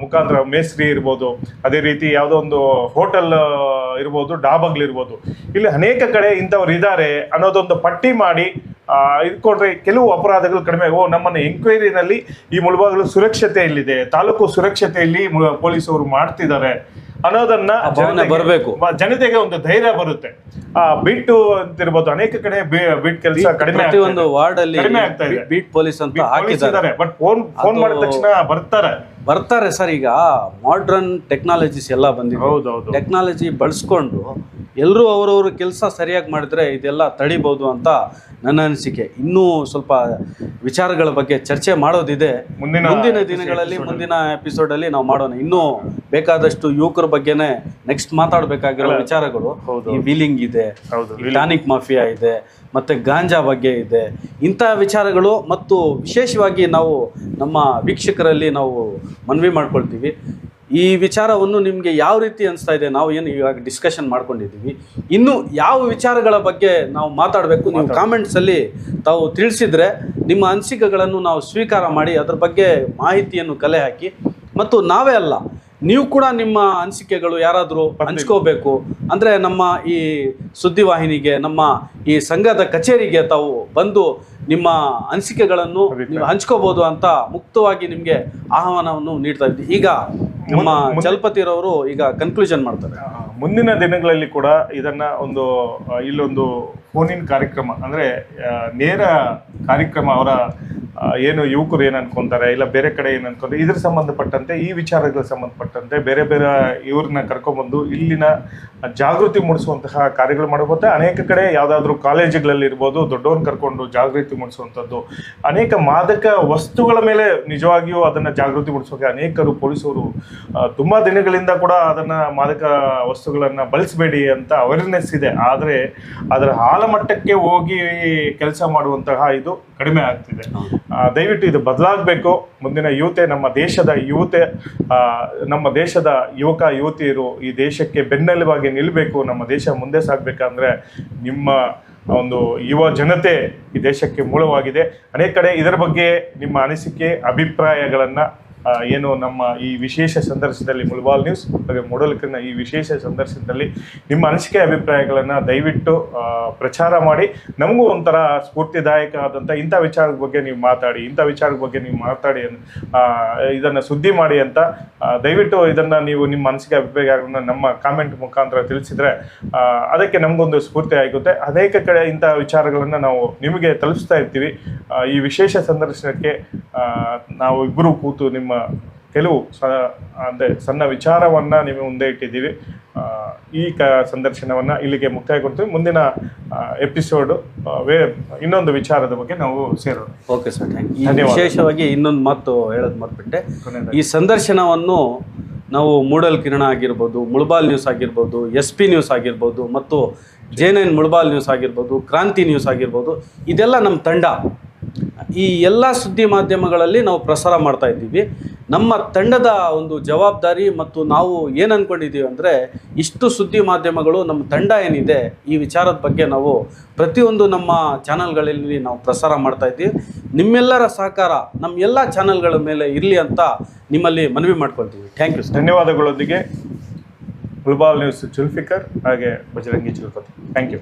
ಮುಖಾಂತರ ಮೇಸ್ತ್ರಿ ಇರ್ಬೋದು ಅದೇ ರೀತಿ ಯಾವುದೋ ಒಂದು ಹೋಟೆಲ್ ಇರ್ಬೋದು ಡಾಬಾಗ್ಲಿರ್ಬೋದು ಇಲ್ಲಿ ಅನೇಕ ಕಡೆ ಇಂಥವ್ರು ಇದ್ದಾರೆ ಅನ್ನೋದೊಂದು ಪಟ್ಟಿ ಮಾಡಿ ಇದ್ಕೊಂಡ್ರೆ ಇಟ್ಕೊಂಡ್ರೆ ಕೆಲವು ಅಪರಾಧಗಳು ಕಡಿಮೆ ಓ ನಮ್ಮನ್ನ ಎಂಕ್ವೈರಿನಲ್ಲಿ ಈ ಮುಳುಬಾಗಿಲು ಸುರಕ್ಷತೆ ಇಲ್ಲಿದೆ. ತಾಲೂಕು ಸುರಕ್ಷತೆಯಲ್ಲಿ ಪೊಲೀಸ್ ಪೊಲೀಸರು ಮಾಡ್ತಿದ್ದಾರೆ ಅನ್ನೋದನ್ನ ಬರಬೇಕು. ಜನತೆಗೆ- ಒಂದು ಧೈರ್ಯ ಬರುತ್ತೆ. ಆ ಬಿಟ್ಟು ಅಂತಿರ್ಬೋದು ಅನೇಕ ಕಡೆ ಬಿಟ್ ಕೆಲಸ ಕಡಿಮೆ ಒಂದು. ವಾರ್ಡ್ ಅಲ್ಲಿ ಕಡಿಮೆ ಆಗ್ತಾ ಇದೆ. ಬಿಟ್ ಪೊಲೀಸ್ ಅಂತ ಹಾಕಿದ್ದಾರೆ. ಬಟ್ ಫೋನ್ ಫೋನ್ ಮಾಡಿದ ತಕ್ಷಣ ಬರ್ತಾರೆ. ಬರ್ತಾರೆ ಸರ್ ಈಗ. ಮಾಡ್ರನ್ ಟೆಕ್ನಾಲಜೀಸ್ ಎಲ್ಲ ಬಂದಿದೆ. ಟೆಕ್ನಾಲಜಿ ಬಳಸ್ಕೊಂಡು ಎಲ್ಲರೂ ಅವರವ್ರ ಕೆಲಸ ಸರಿಯಾಗಿ ಮಾಡಿದ್ರೆ ಇದೆಲ್ಲ ತಡಿಬೋದು ಅಂತ ನನ್ನ ಅನಿಸಿಕೆ. ಇನ್ನೂ ಸ್ವಲ್ಪ ವಿಚಾರಗಳ ಬಗ್ಗೆ ಚರ್ಚೆ ಮಾಡೋದಿದೆ. ಮುಂದಿನ ಮುಂದಿನ ದಿನಗಳಲ್ಲಿ ಮುಂದಿನ ಎಪಿಸೋಡಲ್ಲಿ ನಾವು ಮಾಡೋಣ. ಇನ್ನೂ ಬೇಕಾದಷ್ಟು ಯುವಕರ ಬಗ್ಗೆನೇ ನೆಕ್ಸ್ಟ್ ಮಾತಾಡಬೇಕಾಗಿರೋ ವಿಚಾರಗಳು. ಈ ವೀಲಿಂಗ್ ಇದೆ ಟಾನಿಕ್ ಮಾಫಿಯಾ ಇದೆ ಮತ್ತೆ ಗಾಂಜಾ ಬಗ್ಗೆ ಇದೆ. ಇಂಥ ವಿಚಾರಗಳು ಮತ್ತು ವಿಶೇಷವಾಗಿ ನಾವು ನಮ್ಮ ವೀಕ್ಷಕರಲ್ಲಿ ನಾವು ಮನವಿ ಮಾಡ್ಕೊಳ್ತೀವಿ. ಈ ವಿಚಾರವನ್ನು ನಿಮಗೆ ಯಾವ ರೀತಿ ಅನಿಸ್ತಾ ಇದೆ? ನಾವು ಏನು ಇವಾಗ ಡಿಸ್ಕಷನ್ ಮಾಡ್ಕೊಂಡಿದ್ದೀವಿ. ಇನ್ನು ಯಾವ ವಿಚಾರಗಳ ಬಗ್ಗೆ ನಾವು ಮಾತಾಡಬೇಕು? ನೀವು ಕಾಮೆಂಟ್ಸಲ್ಲಿ ತಾವು ತಿಳಿಸಿದರೆ ನಿಮ್ಮ ಅನಿಸಿಕೆಗಳನ್ನು ನಾವು ಸ್ವೀಕಾರ ಮಾಡಿ ಅದರ ಬಗ್ಗೆ ಮಾಹಿತಿಯನ್ನು ಕಲೆ ಹಾಕಿ. ಮತ್ತು ನಾವೇ ಅಲ್ಲ ನೀವು ಕೂಡ ನಿಮ್ಮ ಅನಿಸಿಕೆಗಳು ಯಾರಾದರೂ ಹಂಚ್ಕೋಬೇಕು. ಅಂದರೆ ನಮ್ಮ ಈ ಸುದ್ದಿವಾಹಿನಿಗೆ ನಮ್ಮ ಈ ಸಂಘದ ಕಚೇರಿಗೆ ತಾವು ಬಂದು ನಿಮ್ಮ ಅನಿಸಿಕೆಗಳನ್ನು ನೀವು ಹಂಚ್ಕೋಬಹುದು ಅಂತ ಮುಕ್ತವಾಗಿ ನಿಮಗೆ ಆಹ್ವಾನವನ್ನು ನೀಡ್ತಾ ಇದ್ದೀವಿ ಈಗ ನಮ್ಮ ಚಲಪತಿರವರು ಈಗ ಕನ್ಕ್ಲೂಷನ್ ಮಾಡ್ತಾರೆ. ಮುಂದಿನ ದಿನಗಳಲ್ಲಿ ಕೂಡ ಇದನ್ನ ಒಂದು ಇಲ್ಲೊಂದು ಫೋನಿನ್ ಕಾರ್ಯಕ್ರಮ ಅಂದ್ರೆ ನೇರ ಕಾರ್ಯಕ್ರಮ ಅವರ ಏನು ಯುವಕರು ಏನು ಅನ್ಕೊಂತಾರೆ ಇಲ್ಲ ಬೇರೆ ಕಡೆ ಏನು ಅನ್ಕೊಂತಾರೆ ಇದ್ರ ಸಂಬಂಧಪಟ್ಟಂತೆ ಈ ವಿಚಾರಗಳ ಸಂಬಂಧಪಟ್ಟಂತೆ ಬೇರೆ ಬೇರೆ ಇವ್ರನ್ನ ಕರ್ಕೊಂಡ್ಬಂದು ಇಲ್ಲಿನ ಜಾಗೃತಿ ಮೂಡಿಸುವಂತಹ ಕಾರ್ಯಗಳು ಮಾಡಬಹುದು ಅನೇಕ ಕಡೆ ಯಾವ್ದಾದ್ರು ಕಾಲೇಜುಗಳಲ್ಲಿ ಇರ್ಬೋದು ದೊಡ್ಡವ್ರನ್ನ ಕರ್ಕೊಂಡು ಜಾಗೃತಿ ಮೂಡಿಸುವಂಥದ್ದು, ಅನೇಕ ಮಾದಕ ವಸ್ತುಗಳ ಮೇಲೆ ನಿಜವಾಗಿಯೂ ಅದನ್ನು ಜಾಗೃತಿ ಮೂಡಿಸೋಕೆ ಅನೇಕರು ಪೊಲೀಸರು ತುಂಬ ದಿನಗಳಿಂದ ಕೂಡ ಅದನ್ನು ಮಾದಕ ವಸ್ತುಗಳನ್ನು ಬಳಸಬೇಡಿ ಅಂತ ಅವೇರ್ನೆಸ್ ಇದೆ. ಆದರೆ ಅದರ ಆಳಮಟ್ಟಕ್ಕೆ ಹೋಗಿ ಕೆಲಸ ಮಾಡುವಂತಹ ಇದು ಕಡಿಮೆ ಆಗ್ತಿದೆ. ದಯವಿಟ್ಟು ಇದು ಬದಲಾಗಬೇಕು. ಮುಂದಿನ ಯುವತೆ, ನಮ್ಮ ದೇಶದ ಯುವತೆ ನಮ್ಮ ದೇಶದ ಯುವಕ, ಯುವತಿಯರು ಈ ದೇಶಕ್ಕೆ ಬೆನ್ನೆಲುಬಾಗಿ ನಿಲ್ಲಬೇಕು ನಮ್ಮ ದೇಶ ಮುಂದೆ ಸಾಗಬೇಕಂದ್ರೆ ನಿಮ್ಮ ಒಂದು ಯುವ ಜನತೆ ಈ ದೇಶಕ್ಕೆ ಮೂಲವಾಗಿದೆ. ಅನೇಕ ಕಡೆ ಇದರ ಬಗ್ಗೆ ನಿಮ್ಮ ಅನಿಸಿಕೆ, ಅಭಿಪ್ರಾಯಗಳನ್ನ ಏನು ನಮ್ಮ ಈ ವಿಶೇಷ ಸಂದರ್ಶನದಲ್ಲಿ ಮುಲ್ಬಾಲ್ ನ್ಯೂಸ್ ಹಾಗೆ ಮೂಡಲ್ಕನ ಈ ವಿಶೇಷ ಸಂದರ್ಶನದಲ್ಲಿ ನಿಮ್ಮ ಅನಿಸಿಕೆ ಅಭಿಪ್ರಾಯಗಳನ್ನು ದಯವಿಟ್ಟು ಪ್ರಚಾರ ಮಾಡಿ. ನಮಗೂ ಒಂಥರ ಸ್ಫೂರ್ತಿದಾಯಕ ಆದಂಥ ಇಂಥ ವಿಚಾರದ ಬಗ್ಗೆ ನೀವು ಮಾತಾಡಿ, ಇಂಥ ವಿಚಾರದ ಬಗ್ಗೆ ನೀವು ಮಾತಾಡಿ ಇದನ್ನು ಸುದ್ದಿ ಮಾಡಿ ಅಂತ ದಯವಿಟ್ಟು ಇದನ್ನು ನೀವು ನಿಮ್ಮ ಅನಿಸಿಕೆ ಅಭಿಪ್ರಾಯಗಳನ್ನು ನಮ್ಮ ಕಾಮೆಂಟ್ ಮುಖಾಂತರ ತಿಳಿಸಿದ್ರೆ ಅದಕ್ಕೆ ನಮಗೊಂದು ಸ್ಫೂರ್ತಿ ಆಗುತ್ತೆ. ಅನೇಕ ಕಡೆ ಇಂಥ ವಿಚಾರಗಳನ್ನು ನಾವು ನಿಮಗೆ ತಲುಪಿಸ್ತಾ ಇರ್ತೀವಿ. ಈ ವಿಶೇಷ ಸಂದರ್ಶನಕ್ಕೆ ನಾವು ಇಬ್ಬರು ಕೂತು ನಿಮ್ಮ ಕೆಲವು ಸ ಅಂದರೆ ಸಣ್ಣ ವಿಚಾರವನ್ನು ನೀವು ಮುಂದೆ ಇಟ್ಟಿದ್ದೀವಿ. ಈ ಕ ಸಂದರ್ಶನವನ್ನು ಇಲ್ಲಿಗೆ ಮುಕ್ತಾಯಗೊಳ್ತೀವಿ ಮುಂದಿನ ಎಪಿಸೋಡು ವೇ ಇನ್ನೊಂದು ವಿಚಾರದ ಬಗ್ಗೆ ನಾವು ಸೇರೋಣ. Okay sir thank you. ವಿಶೇಷವಾಗಿ ಇನ್ನೊಂದು ಮಾತು ಹೇಳೋದು ಮರ್ಬಿಟ್ಟೆ ಈ ಸಂದರ್ಶನವನ್ನು ನಾವು ಮೂಡಲ್ ಕಿರಣ ಆಗಿರ್ಬೋದು ಮುಳ್ಬಾಲ್ ನ್ಯೂಸ್ ಆಗಿರ್ಬೋದು ಎಸ್ ಪಿ ನ್ಯೂಸ್ ಆಗಿರ್ಬೋದು ಮತ್ತು ಜೆ ಎನ್ ಮುಳ್ಬಾಲ್ ನ್ಯೂಸ್ ಆಗಿರ್ಬೋದು ಕ್ರಾಂತಿ ನ್ಯೂಸ್ ಆಗಿರ್ಬೋದು ಇದೆಲ್ಲ ನಮ್ಮ ತಂಡ. ಈ ಎಲ್ಲ ಸುದ್ದಿ ಮಾಧ್ಯಮಗಳಲ್ಲಿ ನಾವು ಪ್ರಸಾರ ಮಾಡ್ತಾ ಇದ್ದೀವಿ. ನಮ್ಮ ತಂಡದ ಒಂದು ಜವಾಬ್ದಾರಿ ಮತ್ತು ನಾವು ಏನು ಅಂದ್ಕೊಂಡಿದ್ದೀವಿ ಅಂದರೆ ಇಷ್ಟು ಸುದ್ದಿ ಮಾಧ್ಯಮಗಳು ನಮ್ಮ ತಂಡ ಏನಿದೆ ಈ ವಿಚಾರದ ಬಗ್ಗೆ ನಾವು ಪ್ರತಿಯೊಂದು ನಮ್ಮ ಚಾನಲ್ಗಳಲ್ಲಿ ನಾವು ಪ್ರಸಾರ ಮಾಡ್ತಾ ಇದ್ದೀವಿ. ನಿಮ್ಮೆಲ್ಲರ ಸಹಕಾರ ನಮ್ಮ ಎಲ್ಲ ಚಾನಲ್ಗಳ ಮೇಲೆ ಇರಲಿ ಅಂತ ನಿಮ್ಮಲ್ಲಿ ಮನವಿ ಮಾಡ್ಕೊಳ್ತೀವಿ. ಥ್ಯಾಂಕ್ ಯು ಧನ್ಯವಾದಗಳೊಂದಿಗೆ. ಗುಲ್ಬಾಲ್ ನ್ಯೂಸ್ ಜುಲ್ಫಿಕರ್ ಹಾಗೆ ಬಜರಂಗಿ ಚಲಪತಿ ಥ್ಯಾಂಕ್ ಯು